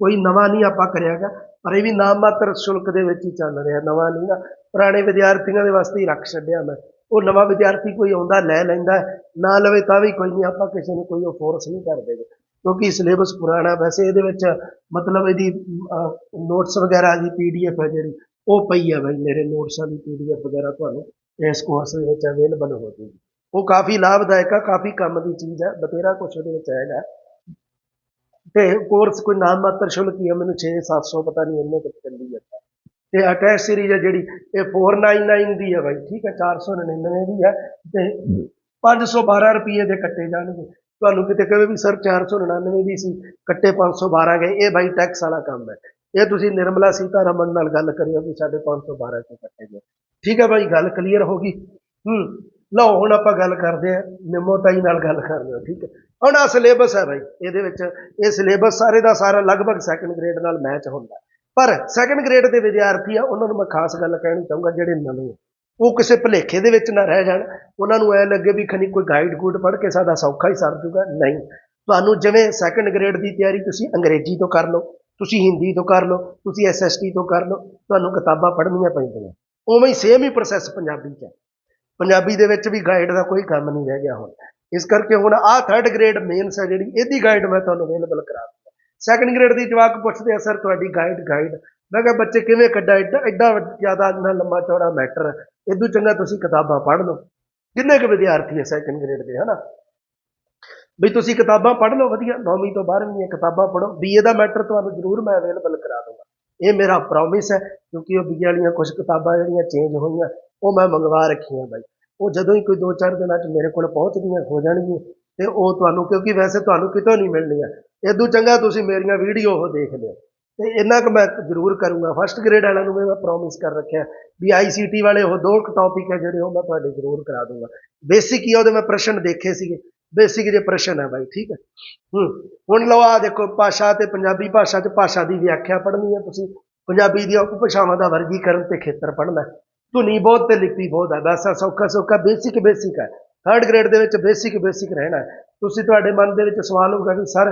ਕੋਈ ਨਵਾਂ ਨਹੀਂ ਆਪਾਂ ਕਰਿਆਗਾ ਪਰ ਇਹ ਵੀ ਨਾਮ ਮਾਤਰ ਸ਼ੁਲਕ ਦੇ ਵਿੱਚ ਹੀ ਚੱਲ ਰਿਹਾ, ਨਵਾਂ ਨਹੀਂ ਗਾ। ਪੁਰਾਣੇ ਵਿਦਿਆਰਥੀਆਂ ਦੇ ਵਾਸਤੇ ਹੀ ਰੱਖ ਛੱਡਿਆ ਮੈਂ। ਉਹ ਨਵਾਂ ਵਿਦਿਆਰਥੀ ਕੋਈ ਆਉਂਦਾ, ਲੈ ਲੈਂਦਾ, ਨਾ ਲਵੇ ਤਾਂ ਵੀ ਕੋਈ ਨਹੀਂ ਆਪਾਂ ਕਿਸੇ ਨੂੰ ਕੋਈ ਉਹ ਫੋਰਸ ਨਹੀਂ ਕਰਦੇ ਗੇ। ਕਿਉਂਕਿ ਸਿਲੇਬਸ ਪੁਰਾਣਾ, ਵੈਸੇ ਇਹਦੇ ਵਿੱਚ ਮਤਲਬ ਇਹਦੀ ਨੋਟਸ ਵਗੈਰਾ ਦੀ ਪੀਡੀਐਫ ਹੈ ਜਿਹੜੀ, ਉਹ ਪਈ ਹੈ ਬਾਈ ਮੇਰੇ ਨੋਟਸਾਂ ਦੀ ਪੀਡੀਐਫ ਵਗੈਰਾ ਤੁਹਾਨੂੰ ਇਸ ਕੋਰਸ ਦੇ ਵਿੱਚ ਅਵੇਲੇਬਲ ਹੋ ਜੂਗੀ ਉਹ ਕਾਫੀ ਲਾਭਦਾਇਕ ਆ, ਕਾਫੀ ਕੰਮ ਦੀ ਚੀਜ਼ ਹੈ ਬਤੇਰਾ ਕੁਛ ਉਹਦੇ ਵਿੱਚ ਹੈਗਾ। ਤੇ ਕੋਰਸ ਕੋਈ ਨਾਮ ਮਾਤਰ ਸ਼ੁਲਕ ਹੀ ਹੈ ਮੈਨੂੰ 6 700 ਪਤਾ ਨਹੀਂ ਇੰਨੇ ਕੁ ਚੱਲੀ ਜਾਂਦਾ। ਤੇ ਅਟੈਚ ਸੀਰੀਜ਼ ਹੈ ਜਿਹੜੀ, ਇਹ 499 ਦੀ ਹੈ ਬਾਈ, ਠੀਕ ਹੈ 499 ਦੀ ਹੈ ਤੇ 512 ਰੁਪਏ ਦੇ ਕੱਟੇ ਜਾਣਗੇ। ਤੁਹਾਨੂੰ ਕਿਤੇ ਕਹੇ ਵੀ ਸਰ 499 ਦੀ ਸੀ, ਕੱਟੇ 512 ਗਏ, ਇਹ ਬਾਈ ਟੈਕਸ ਵਾਲਾ ਕੰਮ ਹੈ। ਇਹ ਤੁਸੀਂ ਨਿਰਮਲਾ ਸੀਤਾਰਮਨ ਨਾਲ ਗੱਲ ਕਰਿਓ ਵੀ ਸਾਡੇ 512 ਕਿਉਂ ਕੱਟੇ ਗਏ। ਠੀਕ ਹੈ ਬਾਈ, ਗੱਲ ਕਲੀਅਰ ਹੋ ਗਈ? ਹੂੰ, ਲਓ ਹੁਣ ਆਪਾਂ ਗੱਲ ਕਰਦੇ ਹਾਂ, ਨਿੰਮੋ ਨਾਲ ਗੱਲ ਕਰਦੇ ਹਾਂ, ਠੀਕ ਹੈ। ਹੁਣ ਆ ਸਿਲੇਬਸ ਹੈ ਬਾਈ, ਇਹਦੇ ਵਿੱਚ ਇਹ ਸਿਲੇਬਸ ਸਾਰੇ ਦਾ ਸਾਰਾ ਲਗਭਗ ਸੈਕੰਡ ਗ੍ਰੇਡ ਨਾਲ ਮੈਚ ਹੁੰਦਾ। ਪਰ ਸੈਕੰਡ ਗ੍ਰੇਡ ਦੇ ਵਿਦਿਆਰਥੀ ਆ, ਉਹਨਾਂ ਨੂੰ ਮੈਂ ਖਾਸ ਗੱਲ ਕਹਿਣੀ ਚਾਹੂੰਗਾ, ਜਿਹੜੇ ਨਵੇਂ ਆ। ਉਹ ਕਿਸੇ ਭੁਲੇਖੇ ਦੇ ਵਿੱਚ ਨਾ ਰਹਿ ਜਾਣ। ਉਹਨਾਂ ਨੂੰ ਐ ਲੱਗੇ ਵੀ ਖਨੀ ਕੋਈ ਗਾਈਡ ਗੂਡ ਪੜ੍ਹ ਕੇ ਸਾਡਾ ਸੌਖਾ ਹੀ ਸਰ ਜੂਗਾ। ਨਹੀਂ। ਤੁਹਾਨੂੰ ਜਿਵੇਂ ਸੈਕੰਡ ਗ੍ਰੇਡ ਦੀ ਤਿਆਰੀ ਤੁਸੀਂ ਅੰਗਰੇਜ਼ੀ ਤੋਂ ਕਰ ਲਓ, ਤੁਸੀਂ ਹਿੰਦੀ ਤੋਂ ਕਰ ਲਓ, ਤੁਸੀਂ ਐਸਐਸਟੀ ਤੋਂ ਕਰ ਲਓ, ਤੁਹਾਨੂੰ ਕਿਤਾਬਾਂ ਪੜ੍ਹਨੀਆਂ ਪੈਂਦੀਆਂ। ਉਵੇਂ ਹੀ ਸੇਮ ਹੀ ਪ੍ਰੋਸੈਸ ਪੰਜਾਬੀ 'ਚ ਹੈ। ਪੰਜਾਬੀ ਦੇ ਵਿੱਚ ਵੀ ਗਾਈਡ ਦਾ ਕੋਈ ਕੰਮ ਨਹੀਂ ਰਹਿ ਗਿਆ ਹੁਣ। ਇਸ ਕਰਕੇ ਹੁਣ ਆਹ ਥਰਡ ਗ੍ਰੇਡ ਮੇਨਸ ਹੈ ਜਿਹੜੀ, ਇਹਦੀ ਗਾਈਡ ਮੈਂ ਤੁਹਾਨੂੰ ਅਵੇਲੇਬਲ ਕਰਾ ਦੂੰਗਾ ਸੈਕੰਡ ਗ੍ਰੇਡ ਦੀ ਜਵਾਕ ਪੁੱਛਦੇ ਆ ਸਰ ਤੁਹਾਡੀ ਗਾਈਡ ਗਾਈਡ ਮੈਂ ਕਿਹਾ, ਬੱਚੇ ਕਿਵੇਂ ਕੱਢਾ? ਐਡਾ ਐਡਾ ਜ਼ਿਆਦਾ ਇੰਨਾ ਲੰਮਾ ਚੌੜਾ ਮੈਟਰ ਇਦੋਂ ਚੰਗਾ ਤੁਸੀਂ ਕਿਤਾਬਾਂ ਪੜ੍ਹ ਲਓ। ਕਿੰਨੇ ਕੁ ਵਿਦਿਆਰਥੀ ਹੈ ਸੈਕੰਡ ਗ੍ਰੇਡ ਦੇ, ਹਨਾ? ਵੀ ਤੁਸੀਂ ਕਿਤਾਬਾਂ ਪੜ੍ਹ ਲਓ, ਵਧੀਆ। 9ਵੀਂ ਤੋਂ 12ਵੀਂ ਦੀਆਂ ਕਿਤਾਬਾਂ ਪੜ੍ਹੋ। ਬੀਏ ਦਾ ਮੈਟਰ ਤੁਹਾਨੂੰ ਜ਼ਰੂਰ ਮੈਂ ਅਵੇਲੇਬਲ ਕਰਾ ਦੂੰਗਾ। ਇਹ ਮੇਰਾ ਪ੍ਰੋਮਿਸ ਹੈ, ਕਿਉਂਕਿ ਉਹ ਬੀਏ ਵਾਲੀਆਂ ਕੁਝ ਕਿਤਾਬਾਂ ਜਿਹੜੀਆਂ ਚੇਂਜ ਹੋਈਆਂ, ਉਹ ਮੈਂ ਮੰਗਵਾ ਰੱਖੀਆਂ ਬਾਈ। ਉਹ ਜਦੋਂ ਹੀ ਕੋਈ 2-4 ਦਿਨਾਂ 'ਚ ਮੇਰੇ ਕੋਲ ਪਹੁੰਚਦੀਆਂ, ਹੋ ਜਾਣਗੀਆਂ, ਤੇ ਉਹ ਤੁਹਾਨੂੰ, ਕਿਉਂਕਿ ਵੈਸੇ ਤੁਹਾਨੂੰ ਕਿਤੋਂ ਨਹੀਂ ਮਿਲਣੀਆਂ। ਇਦੋਂ ਚੰਗਾ ਤੁਸੀਂ ਮੇਰੀਆਂ ਵੀਡੀਓ ਉਹ ਦੇਖ ਲਿਓ। ਤੇ ਇੰਨਾ ਕੁ ਮੈਂ ਜ਼ਰੂਰ ਕਰੂੰਗਾ। ਫਸਟ ਗ੍ਰੇਡ ਵਾਲਿਆਂ ਨੂੰ ਵੀ ਮੈਂ ਪ੍ਰੋਮਿਸ ਕਰ ਰੱਖਿਆ ਵੀ ਆਈਸੀਟੀ ਵਾਲੇ ਉਹ ਦੋ ਟੌਪਿਕ ਹੈ ਜਿਹੜੇ ਉਹ ਮੈਂ ਤੁਹਾਡੇ ਜ਼ਰੂਰ ਕਰਾ ਦੂੰਗਾ। ਬੇਸਿਕ ਹੀ ਆ, ਉਹਦੇ ਮੈਂ ਪ੍ਰਸ਼ਨ ਦੇਖੇ ਸੀਗੇ। ਬੇਸਿਕ ਜੇ ਪ੍ਰਸ਼ਨ ਹੈ ਬਾਈ ਠੀਕ ਹੈ? ਹੁਣ ਲਓ ਆ ਦੇਖੋ ਭਾਸ਼ਾ ਤੇ ਪੰਜਾਬੀ ਭਾਸ਼ਾ 'ਚ ਭਾਸ਼ਾ ਦੀ ਵਿਆਖਿਆ ਪੜ੍ਹਨੀ ਹੈ ਤੁਸੀਂ। ਪੰਜਾਬੀ ਦੀਆਂ ਉਪਭਾਸ਼ਾਵਾਂ ਦਾ ਵਰਗੀਕਰਨ ਤੇ ਖੇਤਰ ਪੜ੍ਹਨਾ ਧੁਨੀ ਬਹੁਤ ਤੇ ਲਿਪੀ ਬਹੁਤ ਹੈ ਬਸ ਆਹ ਸੌਖਾ ਸੌਖਾ ਬੇਸਿਕ ਬੇਸਿਕ ਹੈ। ਥਰਡ ਗ੍ਰੇਡ ਦੇ ਵਿੱਚ ਬੇਸਿਕ ਬੇਸਿਕ ਰਹਿਣਾ ਤੁਸੀਂ ਤੁਹਾਡੇ ਮਨ ਦੇ ਵਿੱਚ ਸਵਾਲ ਹੋਊਗਾ ਵੀ ਸਰ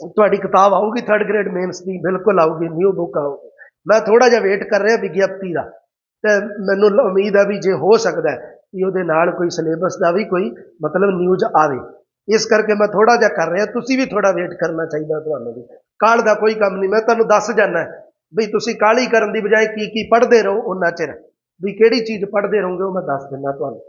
ਤੁਹਾਡੀ ਕਿਤਾਬ ਆਊਗੀ ਥਰਡ ਗ੍ਰੇਡ ਮੇਨਸ ਦੀ ਬਿਲਕੁਲ ਆਊਗੀ ਨਿਊ ਬੁੱਕ ਆਊਗੀ। ਮੈਂ ਥੋੜਾ ਜਿਹਾ ਵੇਟ ਕਰ ਰਿਹਾ ਵਿਗਿਆਪਤੀ ਦਾ, ਤੇ ਮੈਨੂੰ ਉਮੀਦ ਆ ਵੀ ਜੇ ਹੋ ਸਕਦਾ ਹੈ ਕਿ ਉਹਦੇ ਨਾਲ ਕੋਈ ਸਿਲੇਬਸ ਦਾ ਵੀ ਕੋਈ ਮਤਲਬ ਨਿਊਜ਼ ਆਵੇ। ਇਸ ਕਰਕੇ ਮੈਂ ਥੋੜਾ ਜਿਹਾ ਕਰ ਰਿਹਾ, ਤੁਸੀਂ ਵੀ ਥੋੜਾ ਵੇਟ ਕਰਨਾ ਚਾਹੀਦਾ ਤੁਹਾਨੂੰ ਵੀ। ਕਾਲ ਦਾ ਕੋਈ ਕੰਮ ਨਹੀਂ, ਮੈਂ ਤੁਹਾਨੂੰ ਦੱਸ ਜਾਣਾ ਵੀ ਤੁਸੀਂ ਕਾਲੀ ਕਰਨ ਦੀ ਬਜਾਏ ਕੀ ਕੀ ਪੜ੍ਹਦੇ ਰਹੋ ਉਹਨਾਂ ਚਿਰ। ਵੀ ਕਿਹੜੀ ਚੀਜ਼ ਪੜ੍ਹਦੇ ਰਹੋਗੇ ਉਹ ਮੈਂ ਦੱਸ ਦਿੰਦਾ ਤੁਹਾਨੂੰ।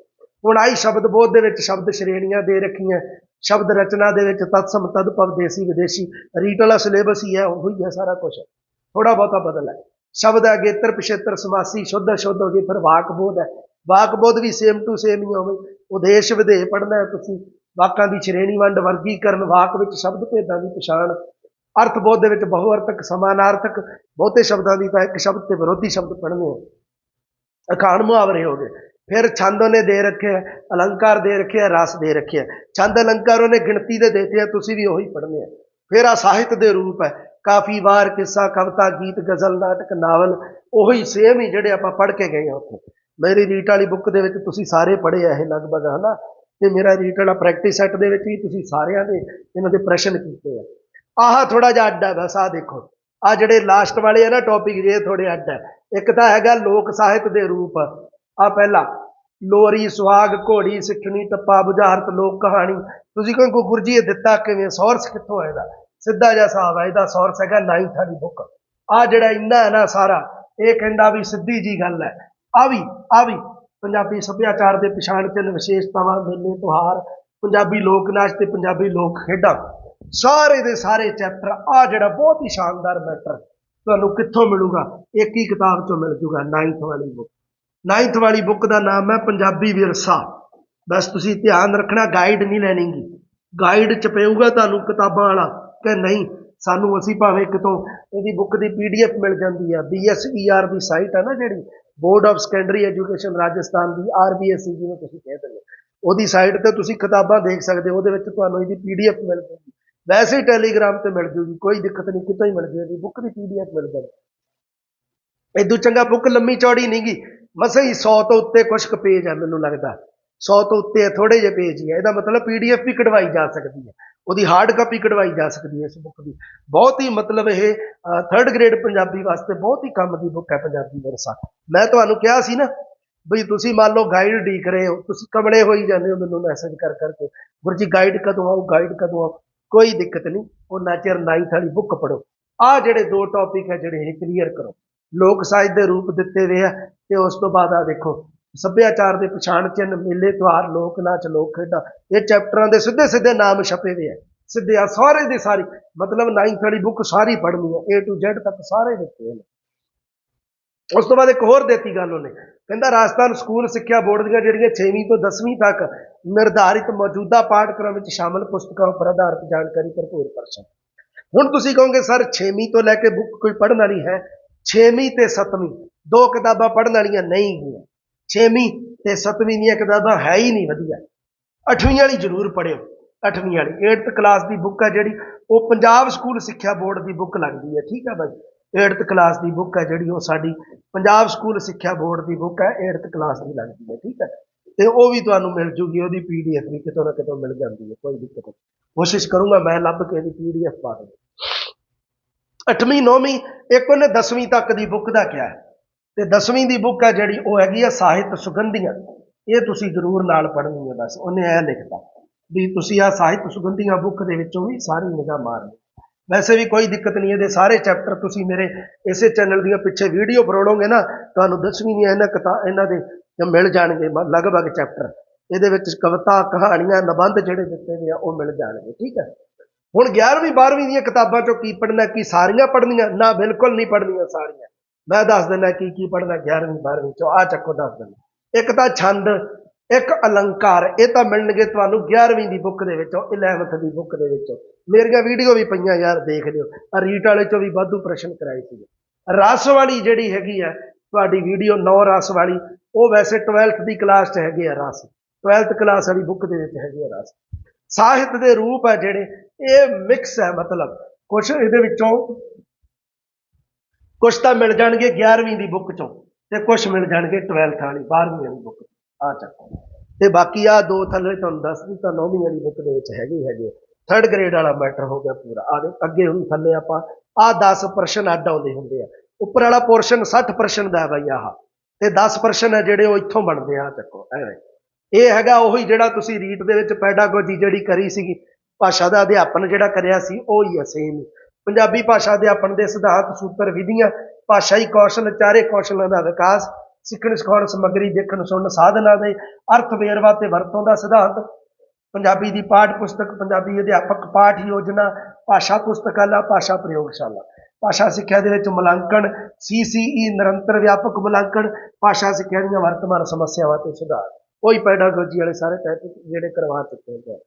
ਹੁਣ ਆਈ ਸ਼ਬਦ ਬੋਧ ਦੇ ਵਿੱਚ ਸ਼ਬਦ ਸ਼੍ਰੇਣੀਆਂ ਦੇ ਰੱਖੀਆਂ ਸ਼ਬਦ ਰਚਨਾ ਦੇ ਵਿੱਚ ਤਤਸਮ ਤਦਭਵ ਦੇਸੀ ਵਿਦੇਸ਼ੀ। ਰੀਟ ਵਾਲਾ ਸਿਲੇਬਸ ਹੀ ਹੈ, ਉਹ ਹੀ ਹੈ ਸਾਰਾ ਕੁਝ ਥੋੜਾ ਬਹੁਤਾ ਬਦਲ ਹੈ। ਸ਼ਬਦ ਅਗੇਤਰ ਪਿਛੇਤਰ, ਸਮਾਸੀ, ਸ਼ੁੱਧ ਸ਼ੁੱਧ ਹੋ ਗਈ ਫਿਰ ਵਾਕ ਬੋਧ ਹੈ। ਵਾਕ ਬੋਧ ਵੀ ਸੇਮ ਟੂ ਸੇਮ ਹੀ ਹੋਵੇ ਉਦੇਸ਼ ਵਿਦੇ ਪੜ੍ਹਨਾ ਤੁਸੀਂ। ਵਾਕਾਂ ਦੀ ਸ਼੍ਰੇਣੀ ਵੰਡ, ਵਰਗੀਕਰਨ, ਵਾਕ ਵਿੱਚ ਸ਼ਬਦ ਭੇਦਾਂ ਦੀ ਪਛਾਣ। ਅਰਥ ਬੋਧ ਦੇ ਵਿੱਚ ਬਹੁ ਅਰਥਕ ਸਮਾਨਾਰਥਕ, ਬਹੁਤੇ ਸ਼ਬਦਾਂ ਦੀ ਤਾਂ ਇੱਕ ਸ਼ਬਦ ਤੇ ਵਿਰੋਧੀ ਸ਼ਬਦ ਪੜ੍ਹਨੇ ਆ। ਅਖਾਣ ਮੁਹਾਵਰੇ ਹੋ ਗਏ। ਫਿਰ ਛੰਦ ਉਹਨੇ ਦੇ ਰੱਖੇ ਹੈ, ਅਲੰਕਾਰ ਦੇ ਰੱਖੇ ਹੈ, ਰਸ ਦੇ ਰੱਖੇ ਹੈ। ਛੰਦ ਅਲੰਕਾਰ ਉਹਨੇ ਗਿਣਤੀ ਦੇ ਦਿੱਤੇ ਆ ਤੁਸੀਂ ਵੀ ਉਹੀ ਪੜ੍ਹਨੇ ਆ। ਫਿਰ ਆ ਸਾਹਿਤ ਦੇ ਰੂਪ ਹੈ ਕਾਫੀ ਵਾਰ ਕਿੱਸਾ ਕਵਿਤਾ ਗੀਤ ਗਜ਼ਲ ਨਾਟਕ ਨਾਵਲ ਉਹੀ ਸੇਮ ਹੀ ਜਿਹੜੇ ਆਪਾਂ ਪੜ੍ਹ ਕੇ ਗਏ ਆ ਉੱਥੇ। ਮੇਰੀ ਰੀਟ ਵਾਲੀ ਬੁੱਕ ਦੇ ਵਿੱਚ ਤੁਸੀਂ ਸਾਰੇ ਪੜ੍ਹੇ ਆ ਇਹ ਲਗਭਗ ਹਨਾ? ਤੇ ਮੇਰਾ ਰੀਟ ਵਾਲਾ ਪ੍ਰੈਕਟਿਸ ਸੈੱਟ ਦੇ ਵਿੱਚ ਵੀ ਤੁਸੀਂ ਸਾਰਿਆਂ ਦੇ ਇਹਨਾਂ ਦੇ ਪ੍ਰਸ਼ਨ ਕੀਤੇ ਆ। ਆਹ ਥੋੜਾ ਜਿਹਾ ਅੱਡ ਹੈ ਬਸ ਆਹ ਦੇਖੋ। ਆ ਜਿਹੜੇ ਲਾਸਟ ਵਾਲੇ ਆ ਨਾ ਟੌਪਿਕ ਜੇ ਥੋੜੇ ਅੱਡ ਹੈ। ਇੱਕ ਤਾਂ ਹੈਗਾ ਲੋਕ ਸਾਹਿਤ ਦੇ ਰੂਪ। ਆ ਪਹਿਲਾ, ਲੋਰੀ, ਸੁਹਾਗ, ਘੋੜੀ, ਸਿੱਠਣੀ, ਟੱਪਾ, ਬੁਝਾਰਤ, ਲੋਕ ਕਹਾਣੀ। ਤੁਸੀਂ ਕੋਈ ਗੁਰੂ ਜੀ ਇਹ ਦਿੱਤਾ ਕਿਵੇਂ? ਸੋਰਸ ਕਿੱਥੋਂ ਹੈ ਇਹਦਾ ਸਿੱਧਾ ਜਿਹਾ ਹਿਸਾਬ ਹੈ ਇਹਦਾ ਸੋਰਸ ਹੈਗਾ 9th ਵਾਲੀ ਬੁੱਕ ਆ ਜਿਹੜਾ ਇੰਨਾ ਹੈ ਨਾ ਸਾਰਾ, ਇਹ ਕਹਿੰਦਾ ਵੀ ਸਿੱਧੀ ਜੀ ਗੱਲ ਹੈ। ਆ ਵੀ ਆ ਵੀ, ਪੰਜਾਬੀ ਸੱਭਿਆਚਾਰ ਦੇ ਪਛਾਣ ਚਿੰਨ੍ਹ ਵਿਸ਼ੇਸ਼ਤਾਵਾਂ, ਮੇਲੇ, ਤਿਉਹਾਰ, ਪੰਜਾਬੀ ਲੋਕ ਨਾਚ ਤੇ ਪੰਜਾਬੀ ਲੋਕ ਖੇਡਾਂ, ਸਾਰੇ ਦੇ ਸਾਰੇ ਚੈਪਟਰ ਆ ਜਿਹੜਾ ਬਹੁਤ ਹੀ ਸ਼ਾਨਦਾਰ ਮੈਟਰ ਤੁਹਾਨੂੰ ਕਿੱਥੋਂ ਮਿਲੂਗਾ? ਇੱਕ ਹੀ ਕਿਤਾਬ ਚੋਂ ਮਿਲ ਜੂਗਾ 9th ਵਾਲੀ ਬੁੱਕ 9th ਵਾਲੀ ਬੁੱਕ ਦਾ ਨਾਮ ਹੈ ਪੰਜਾਬੀ ਵਿਰਸਾ। ਬਸ ਤੁਸੀਂ ਧਿਆਨ ਰੱਖਣਾ ਗਾਈਡ ਨਹੀਂ ਲੈਣੀਗੀ ਗਾਈਡ ਚ ਪਊਗਾ ਤੁਹਾਨੂੰ ਕਿਤਾਬਾਂ ਵਾਲਾ ਕਿ ਨਹੀਂ, ਸਾਨੂੰ ਅਸੀਂ ਭਾਵੇਂ ਕਿਤੋਂ ਇਹਦੀ ਬੁੱਕ ਦੀ ਪੀਡੀਐਫ ਮਿਲ ਜਾਂਦੀ ਆ। ਬੀਐਸਈਆਰ ਦੀ ਸਾਈਟ ਆ ਨਾ ਜਿਹੜੀ board of secondary education Rajasthan the RBSE ਜਿਵੇਂ ਤੁਸੀਂ ਕਹਿ ਦਿੰਦੇ ਹੋ। ਉਹਦੀ ਸਾਈਟ ਤੇ ਤੁਸੀਂ ਕਿਤਾਬਾਂ ਦੇਖ ਸਕਦੇ ਹੋ, ਉਹਦੇ ਵਿੱਚ ਤੁਹਾਨੂੰ ਇਹਦੀ ਪੀਡੀਐਫ ਮਿਲ ਜੂਗੀ। ਵੈਸੇ ਟੈਲੀਗ੍ਰਾਮ ਤੇ ਮਿਲ ਜੂਗੀ, ਕੋਈ ਦਿੱਕਤ ਨਹੀਂ, ਕਿਤੋਂ ਹੀ ਮਿਲ ਜੂਗੀ। ਬੁੱਕ ਦੀ ਪੀਡੀਐਫ ਮਿਲ ਜਾਵੇ ਇਦੋਂ ਚੰਗਾ ਬੁੱਕ ਲੰਮੀ ਚੌੜੀ ਨਹੀਂਗੀ ਮਸਾਂ ਹੀ 100 ਤੋਂ ਉੱਤੇ ਕੁਝ ਕੁ ਪੇਜ ਹੈ ਮੈਨੂੰ ਲੱਗਦਾ। 100 ਤੋਂ ਉੱਤੇ ਥੋੜੇ ਜਿਹੇ ਪੇਜ ਹੀ ਹੈ ਇਹਦਾ ਮਤਲਬ ਪੀਡੀਐਫ ਵੀ ਕਢਵਾਈ ਜਾ ਸਕਦੀ ਹੈ ਉਹਦੀ ਹਾਰਡ ਕਾਪੀ ਕਢਵਾਈ ਜਾ ਸਕਦੀ ਹੈ ਇਸ ਬੁੱਕ ਦੀ। ਬਹੁਤ ਹੀ ਮਤਲਬ ਇਹ ਥਰਡ ਗ੍ਰੇਡ ਪੰਜਾਬੀ ਵਾਸਤੇ ਬਹੁਤ ਹੀ ਕੰਮ ਦੀ ਬੁੱਕ ਹੈ ਪੰਜਾਬੀ ਵਿਰਸਾ। ਮੈਂ ਤੁਹਾਨੂੰ ਕਿਹਾ ਸੀ ਨਾ, ਬਈ ਤੁਸੀਂ ਮੰਨ ਲਓ ਗਾਈਡ ਡੀਕ ਰਹੇ ਹੋ, ਤੁਸੀਂ ਕਮਲੇ ਹੋਈ ਜਾਂਦੇ ਹੋ ਮੈਨੂੰ ਮੈਸੇਜ ਕਰ ਕਰਕੇ। ਗੁਰਜੀ ਗਾਈਡ ਕਦੋਂ ਆਉ ਗਾਈਡ ਕਦੋਂ ਆਉ ਕੋਈ ਦਿੱਕਤ ਨਹੀਂ ਉਹ ਨਾਚਰ 9th ਵਾਲੀ ਬੁੱਕ ਪੜੋ ਆ ਜਿਹੜੇ ਦੋ ਟੌਪਿਕ ਹੈ, ਜਿਹੜੇ ਇਹ ਕਲੀਅਰ ਕਰੋ। ਲੋਕ ਸਾਹਿਤ ਦੇ ਰੂਪ ਦਿੱਤੇ ਹੋਏ ਆ, ਤੇ ਉਸ ਤੋਂ ਬਾਅਦ ਆ ਦੇਖੋ, ਸੱਭਿਆਚਾਰ ਦੇ ਪਛਾਣ ਚਿੰਨ੍ਹ, ਮੇਲੇ, ਤਿਉਹਾਰ, ਲੋਕ ਨਾਚ, ਲੋਕ ਖੇਡਾਂ, ਇਹ ਚੈਪਟਰਾਂ ਦੇ ਸਿੱਧੇ ਸਿੱਧੇ ਨਾਮ ਛਪੇ ਹੋਏ ਆ। ਸਿੱਧੇ ਆ ਸਾਰੇ ਦੇ ਸਾਰੀ, ਮਤਲਬ 9th ਵਾਲੀ ਬੁੱਕ ਸਾਰੀ ਪੜ੍ਹਨੀ ਹੈ A to Z ਤੱਕ ਸਾਰੇ ਦਿੱਤੇ ਨੇ। ਉਸ ਤੋਂ ਬਾਅਦ ਇੱਕ ਹੋਰ ਦੇਤੀ ਗੱਲ ਉਹਨੇ, ਕਹਿੰਦਾ ਰਾਜਸਥਾਨ ਸਕੂਲ ਸਿੱਖਿਆ ਬੋਰਡ ਦੀਆਂ ਜਿਹੜੀਆਂ 6ਵੀਂ ਤੋਂ 10ਵੀਂ ਤੱਕ ਨਿਰਧਾਰਿਤ ਮੌਜੂਦਾ ਪਾਠਕ੍ਰਮ ਵਿੱਚ ਸ਼ਾਮਲ ਪੁਸਤਕਾਂ ਉੱਪਰ ਆਧਾਰਿਤ ਜਾਣਕਾਰੀ ਭਰਪੂਰ ਪ੍ਰਸ਼ਨ ਹੁਣ ਤੁਸੀਂ ਕਹੋਗੇ, ਸਰ 6ਵੀਂ ਤੋਂ ਲੈ ਕੇ ਬੁੱਕ ਕੋਈ ਪੜ੍ਹਨ ਵਾਲੀ ਹੈ? 6ਵੀਂ ਤੇ 7ਵੀਂ ਦੋ ਕਿਤਾਬਾਂ ਪੜ੍ਹਨ ਵਾਲੀਆਂ ਨਹੀਂ ਗਈਆਂ। 6ਵੀਂ ਤੇ 7ਵੀਂ ਦੀਆਂ ਕਿਤਾਬਾਂ ਹੈ ਹੀ ਨਹੀਂ ਵਧੀਆ। 8ਵੀਂ ਵਾਲੀ ਜ਼ਰੂਰ ਪੜ੍ਹਿਓ। 8ਵੀਂ ਵਾਲੀ 8th ਕਲਾਸ ਦੀ ਬੁੱਕ ਹੈ ਜਿਹੜੀ, ਉਹ ਪੰਜਾਬ ਸਕੂਲ ਸਿੱਖਿਆ ਬੋਰਡ ਦੀ ਬੁੱਕ ਲੱਗਦੀ ਹੈ। ਠੀਕ ਹੈ ਬਾਈ? 8th ਕਲਾਸ ਦੀ ਬੁੱਕ ਹੈ ਜਿਹੜੀ, ਉਹ ਸਾਡੀ ਪੰਜਾਬ ਸਕੂਲ ਸਿੱਖਿਆ ਬੋਰਡ ਦੀ ਬੁੱਕ ਹੈ 8th ਕਲਾਸ ਦੀ ਲੱਗਦੀ ਹੈ। ਠੀਕ ਹੈ ਤੇ ਉਹ ਵੀ ਤੁਹਾਨੂੰ ਮਿਲ ਜੂਗੀ, ਉਹਦੀ ਪੀਡੀਐਫ ਵੀ ਕਿਤੋਂ ਨਾ ਕਿਤੋਂ ਮਿਲ ਜਾਂਦੀ ਹੈ, ਕੋਈ ਦਿੱਕਤ ਨਹੀਂ। ਕੋਸ਼ਿਸ਼ ਕਰੂੰਗਾ ਮੈਂ ਲੱਭ ਕੇ ਇਹਦੀ ਪੀਡੀਐਫ ਪਾ ਦੇਵਾਂ ਅੱਠਵੀਂ, ਨੌਵੀਂ ਇੱਕ ਉਹਨੇ 10ਵੀਂ ਤੱਕ ਦੀ ਬੁੱਕ ਦਾ ਕਿਹਾ ਹੈ? ਤੇ 10ਵੀਂ ਦੀ ਬੁੱਕ ਹੈ ਜਿਹੜੀ ਉਹ ਹੈਗੀ ਆ ਸਾਹਿਤ ਸੁਗੰਧੀਆਂ। ਇਹ ਤੁਸੀਂ ਜ਼ਰੂਰ ਨਾਲ ਪੜ੍ਹਨੀ ਹੈ ਬਸ, ਉਹਨੇ ਇਹ ਲਿਖਤਾ ਵੀ ਤੁਸੀਂ ਆ ਸਾਹਿਤ ਸੁਗੰਧੀਆਂ ਬੁੱਕ ਦੇ ਵਿੱਚੋਂ ਵੀ ਸਾਰੀ ਨਿਗਾਹ ਮਾਰਨੀ ਵੈਸੇ ਵੀ ਕੋਈ ਦਿੱਕਤ ਨਹੀਂ, ਇਹਦੇ ਸਾਰੇ ਚੈਪਟਰ ਤੁਸੀਂ ਮੇਰੇ ਇਸੇ ਚੈਨਲ ਦੀਆਂ ਪਿੱਛੇ ਵੀਡੀਓ ਫਰੋੜੋਗੇ ਨਾ, ਤੁਹਾਨੂੰ ਦਸਵੀਂ ਦੀਆਂ ਇਹਨਾਂ ਕਿਤਾ, ਇਹਨਾਂ ਦੇ ਮਿਲ ਜਾਣਗੇ ਲਗਭਗ ਚੈਪਟਰ ਇਹਦੇ ਵਿੱਚ ਕਵਿਤਾ, ਕਹਾਣੀਆਂ, ਨਿਬੰਧ ਜਿਹੜੇ ਦਿੱਤੇ ਨੇ ਆ, ਉਹ ਮਿਲ ਜਾਣਗੇ, ਠੀਕ ਹੈ? ਹੁਣ 11ਵੀਂ 12ਵੀਂ ਦੀਆਂ ਕਿਤਾਬਾਂ ਚੋਂ ਕੀ ਪੜ੍ਹਨਾ, ਕੀ ਸਾਰੀਆਂ ਪੜ੍ਹਨੀਆਂ? ਨਾ, ਬਿਲਕੁਲ ਨਹੀਂ ਪੜ੍ਹਨੀਆਂ ਸਾਰੀਆਂ। ਮੈਂ ਦੱਸ ਦਿੰਦਾ ਕੀ ਕੀ ਪੜ੍ਹਨਾ 11ਵੀਂ 12ਵੀਂ ਚੋਂ ਆ ਚੱਕੋ ਦੱਸ ਦਿੰਦਾ। ਇੱਕ ਤਾਂ ਛੰਦ, ਇੱਕ ਅਲੰਕਾਰ, ਇਹ ਤਾਂ ਮਿਲਣਗੇ ਤੁਹਾਨੂੰ 11ਵੀਂ ਦੀ ਬੁੱਕ ਦੇ ਵਿੱਚੋਂ 11th ਦੀ ਬੁੱਕ ਦੇ ਵਿੱਚੋਂ। ਮੇਰੀਆਂ ਵੀਡੀਓ ਵੀ ਪਈਆਂ ਯਾਰ, ਦੇਖ ਲਿਓ। ਆ ਰੀਟ ਵਾਲੇ ਚੋਂ ਵੀ ਵਾਧੂ ਪ੍ਰਸ਼ਨ ਕਰਾਏ ਸੀ ਰਸ ਵਾਲੀ ਜਿਹੜੀ ਹੈਗੀ ਆ, ਤੁਹਾਡੀ ਵੀਡੀਓ 9 ਰਸ ਵਾਲੀ, ਉਹ ਵੈਸੇ 12th ਦੀ ਕਲਾਸ 'ਚ ਹੈਗੇ ਆ ਰਸ। 12th ਕਲਾਸ ਵਾਲੀ ਬੁੱਕ ਦੇ ਵਿੱਚ ਹੈਗੇ ਆ ਰਸ। ਸਾਹਿਤ ਦੇ ਰੂਪ ਹੈ ਜਿਹੜੇ ਇਹ ਮਿਕਸ ਹੈ, ਮਤਲਬ ਕੁਝ ਇਹਦੇ ਵਿੱਚੋਂ ਕੁਝ ਤਾਂ ਮਿਲ ਜਾਣਗੇ 11ਵੀਂ ਦੀ ਬੁੱਕ ਚੋਂ ਤੇ ਕੁਝ ਮਿਲ ਜਾਣਗੇ 12th ਵਾਲੀ 12ਵੀਂ ਵਾਲੀ ਬੁੱਕ ਆ ਚੱਕੋ। ਤੇ ਬਾਕੀ ਆ ਦੋ ਥੱਲੇ ਤੁਹਾਨੂੰ ਦੱਸ ਦਿੱਤਾ 9ਵੀਂ ਵਾਲੀ ਬੁੱਕ ਦੇ ਵਿੱਚ ਹੈਗੇ ਹੀ ਹੈਗੇ। ਥਰਡ ਗ੍ਰੇਡ ਵਾਲਾ ਮੈਟਰ ਹੋ ਗਿਆ ਪੂਰਾ। ਆ ਦੇ ਅੱਗੇ ਹੁਣ ਥੱਲੇ ਆਪਾਂ ਆ 10 ਪ੍ਰਸ਼ਨ ਅੱਡ ਆਉਂਦੇ ਹੁੰਦੇ ਆ। ਉੱਪਰ ਵਾਲਾ ਪੋਰਸ਼ਨ 60% ਦਾ ਹੈ ਬਈ ਆਹ। ਤੇ 10% ਹੈ ਜਿਹੜੇ ਉਹ ਇੱਥੋਂ ਬਣਦੇ ਆ, ਆਹ ਚੱਕੋ, ਐਵੇਂ। ਇਹ ਹੈਗਾ ਉਹੀ ਜਿਹੜਾ ਤੁਸੀਂ ਰੀਟ ਦੇ ਵਿੱਚ ਪੈਡਾਗੋਜੀ ਜਿਹੜੀ ਕਰੀ ਸੀਗੀ ਭਾਸ਼ਾ ਦਾ ਅਧਿਆਪਨ ਜਿਹੜਾ ਕਰਿਆ ਸੀ, ਉਹ ਹੀ ਹੈ ਸੇਮ ਪੰਜਾਬੀ ਭਾਸ਼ਾ ਅਧਿਆਪਨ ਦੇ ਸਿਧਾਂਤ, ਸੂਤਰ, ਵਿਧੀਆਂ ਭਾਸ਼ਾਈ ਕੌਸ਼ਲ, ਚਾਰੇ ਕੌਸ਼ਲਾਂ ਦਾ ਵਿਕਾਸ, ਸਿੱਖਣ, ਸਿਖਾਉਣ, ਸਮੱਗਰੀ, ਦੇਖਣ, ਸੁਣਨ, ਸਾਧਨਾਂ ਦੇ ਅਰਥ ਵੇਰਵਾ ਤੇ ਵਰਤੋਂ ਦਾ ਸਿਧਾਂਤ। ਪੰਜਾਬੀ ਦੀ ਪਾਠ ਪੁਸਤਕ, ਪੰਜਾਬੀ ਅਧਿਆਪਕ ਪਾਠ ਯੋਜਨਾ, ਭਾਸ਼ਾ ਪੁਸਤਕਾਲਾ, ਭਾਸ਼ਾ ਪ੍ਰਯੋਗਸ਼ਾਲਾ। ਭਾਸ਼ਾ ਸਿੱਖਿਆ ਦੇ ਵਿੱਚ ਮੁਲਾਂਕਣ ਸੀਸੀਈ ਨਿਰੰਤਰ ਵਿਆਪਕ ਮੁਲਾਂਕਣ, ਭਾਸ਼ਾ ਸਿੱਖਿਆ ਦੀਆਂ ਵਰਤਮਾਨ ਸਮੱਸਿਆਵਾਂ ਤੇ ਸੁਧਾਰ। ਕੋਈ ਪੈਡਾਗੋਜੀ ਵਾਲੇ ਸਾਰੇ ਟੈਪ ਜਿਹੜੇ ਕਰਵਾ ਚੁੱਕੇ ਹੋ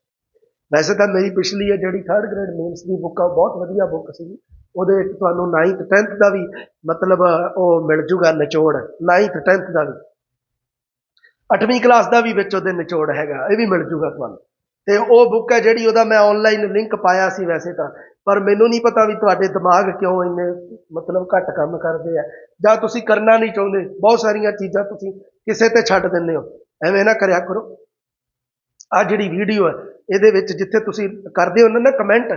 ਵੈਸੇ ਤਾਂ ਮੇਰੀ ਪਿਛਲੀ ਹੈ ਜਿਹੜੀ 3rd ਗ੍ਰੇਡ ਮੇਨਸ ਦੀ ਬੁੱਕ ਆ, ਉਹ ਬਹੁਤ ਵਧੀਆ ਬੁੱਕ ਸੀ ਉਹਦੇ ਵਿੱਚ ਤੁਹਾਨੂੰ 9th 10th ਦਾ ਵੀ ਮਤਲਬ ਉਹ ਮਿਲ ਜੂਗਾ ਨਿਚੋੜ। 9th 10th ਦਾ ਵੀ। 8ਵੀਂ ਕਲਾਸ ਦਾ ਵੀ ਵਿੱਚ ਉਹਦੇ ਨਿਚੋੜ ਹੈਗਾ, ਇਹ ਵੀ ਮਿਲ ਜੂਗਾ ਤੁਹਾਨੂੰ। ਤੇ ਉਹ ਬੁੱਕ ਹੈ ਜਿਹੜੀ ਉਹਦਾ ਮੈਂ ਆਨਲਾਈਨ ਲਿੰਕ ਪਾਇਆ ਸੀ ਵੈਸੇ ਤਾਂ। ਪਰ ਮੈਨੂੰ ਨਹੀਂ ਪਤਾ ਵੀ ਤੁਹਾਡੇ ਦਿਮਾਗ ਕਿਉਂ ਇੰਨੇ ਮਤਲਬ ਘੱਟ ਕੰਮ ਕਰਦੇ ਆ। ਜਾਂ ਤੁਸੀਂ ਕਰਨਾ ਨਹੀਂ ਚਾਹੁੰਦੇ। ਬਹੁਤ ਸਾਰੀਆਂ ਚੀਜ਼ਾਂ ਤੁਸੀਂ ਕਿਸੇ ਤੇ ਛੱਡ ਦਿੰਦੇ ਹੋ। ਐਵੇਂ ਨਾ ਕਰਿਆ ਕਰੋ। ਆ ਜਿਹੜੀ ਵੀਡੀਓ ਹੈ, ਇਹਦੇ ਵਿੱਚ ਜਿੱਥੇ ਤੁਸੀਂ ਕਰਦੇ ਹੋ ਨਾ ਕਮੈਂਟ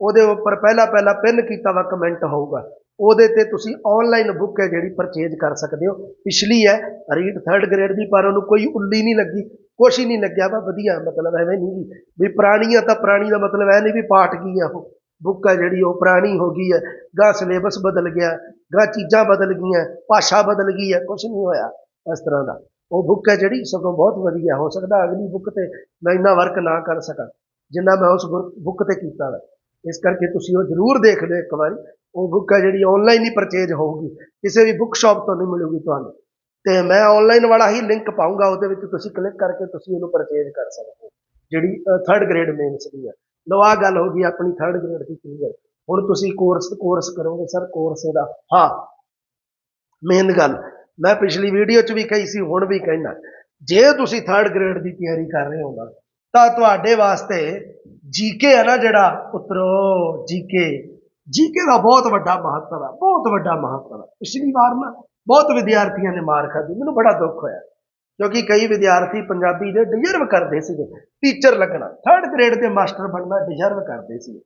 ਉਹਦੇ ਉੱਪਰ ਪਹਿਲਾ ਪਹਿਲਾ ਪਿੰਨ ਕੀਤਾ ਵਾ ਕਮੈਂਟ ਹੋਊਗਾ। ਉਹਦੇ ਤੇ ਤੁਸੀਂ ਆਨਲਾਈਨ ਬੁੱਕ ਹੈ ਜਿਹੜੀ ਪਰਚੇਜ ਕਰ ਸਕਦੇ ਹੋ। ਪਿਛਲੀ ਹੈ ਰੀਡ 3rd ਗ੍ਰੇਡ ਦੀ, ਪਰ ਉਹਨੂੰ ਕੋਈ ਉੱਲੀ ਨਹੀਂ ਲੱਗੀ, ਕੁਛ ਹੀ ਨਹੀਂ ਲੱਗਿਆ ਵਾ, ਵਧੀਆ, ਮਤਲਬ ਐਵੇਂ ਨਹੀਂ ਗੀ। ਵੀ ਪੁਰਾਣੀ ਆ ਤਾਂ ਪੁਰਾਣੀ ਦਾ ਮਤਲਬ ਐ ਨਹੀਂ ਵੀ ਪਾਠ ਕੀ ਆ ਉਹ। ਬੁੱਕ ਹੈ ਜਿਹੜੀ, ਉਹ ਪੁਰਾਣੀ ਹੋ ਗਈ ਹੈ। ਗਾ ਸਿਲੇਬਸ ਬਦਲ ਗਿਆ, ਗਾ ਚੀਜ਼ਾਂ ਬਦਲ ਗਈਆਂ, ਭਾਸ਼ਾ ਬਦਲ ਗਈ ਹੈ, ਕੁਛ ਨਹੀਂ ਹੋਇਆ ਇਸ ਤਰ੍ਹਾਂ ਦਾ। ਉਹ ਬੁੱਕ ਹੈ ਜਿਹੜੀ ਸਗੋਂ ਬਹੁਤ ਵਧੀਆ, ਹੋ ਸਕਦਾ ਅਗਲੀ ਬੁੱਕ ਤੇ ਮੈਂ ਇੰਨਾ ਵਰਕ ਨਾ ਕਰ ਸਕਾਂ, ਜਿੰਨਾ ਮੈਂ ਉਸ ਬੁੱਕ ਤੇ ਕੀਤਾ ਵਾ ਇਸ ਕਰਕੇ ਤੁਸੀਂ ਉਹ ਜ਼ਰੂਰ ਦੇਖ ਲਿਓ ਇੱਕ ਵਾਰੀ। ਉਹ ਬੁੱਕ ਹੈ ਜਿਹੜੀ ਆਨਲਾਈਨ ਹੀ ਪਰਚੇਜ ਹੋਊਗੀ, ਕਿਸੇ ਵੀ ਬੁੱਕ ਸ਼ਾਪ ਤੋਂ ਨਹੀਂ ਮਿਲੂਗੀ ਤੁਹਾਨੂੰ। ਤੇ ਮੈਂ ਆਨਲਾਈਨ ਵਾਲਾ ਹੀ ਲਿੰਕ ਪਾਉਂਗਾ ਉਹਦੇ ਵਿੱਚ ਤੁਸੀਂ ਕਲਿੱਕ ਕਰਕੇ ਤੁਸੀਂ ਉਹਨੂੰ ਪਰਚੇਜ ਕਰ ਸਕਦੇ ਹੋ। ਜਿਹੜੀ 3rd ਗ੍ਰੇਡ ਮੇਨਸ ਦੀ ਹੈ ਲੋ ਆਹ ਗੱਲ ਹੋ ਗਈ ਆਪਣੀ 3rd ਗ੍ਰੇਡ ਦੀ ਕਲੀਅਰ ਹੁਣ ਤੁਸੀਂ ਕੋਰਸ ਕੋਰਸ ਕਰੋਗੇ ਸਰ ਕੋਰਸ ਇਹਦਾ। ਹਾਂ ਮੇਨ ਗੱਲ। ਮੈਂ ਪਿਛਲੀ ਵੀਡੀਓ 'ਚ ਵੀ ਕਹੀ ਸੀ, ਹੁਣ ਵੀ ਕਹਿਣਾ ਜੇ ਤੁਸੀਂ 3rd ਗ੍ਰੇਡ ਦੀ ਤਿਆਰੀ ਕਰ ਰਹੇ ਹੋ ਨਾ, ਤਾਂ ਤੁਹਾਡੇ ਵਾਸਤੇ ਜੀਕੇ ਹੈ ਨਾ ਜਿਹੜਾ, ਪੁੱਤਰੋ ਜੀਕੇ ਜੀਕੇ ਦਾ ਬਹੁਤ ਵੱਡਾ ਮਹੱਤਵ ਹੈ, ਬਹੁਤ ਵੱਡਾ ਮਹੱਤਵ ਹੈ। ਪਿਛਲੀ ਵਾਰ ਨਾ ਬਹੁਤ ਵਿਦਿਆਰਥੀਆਂ ਨੇ ਮਾਰ ਖਾਧੀ, ਮੈਨੂੰ ਬੜਾ ਦੁੱਖ ਹੋਇਆ। ਕਿਉਂਕਿ ਕਈ ਵਿਦਿਆਰਥੀ ਪੰਜਾਬੀ ਦੇ ਡਿਜ਼ਰਵ ਕਰਦੇ ਸੀਗੇ ਟੀਚਰ ਲੱਗਣਾ 3rd ਗ੍ਰੇਡ ਦੇ ਮਾਸਟਰ ਬਣਨਾ ਡਿਜ਼ਰਵ ਕਰਦੇ ਸੀ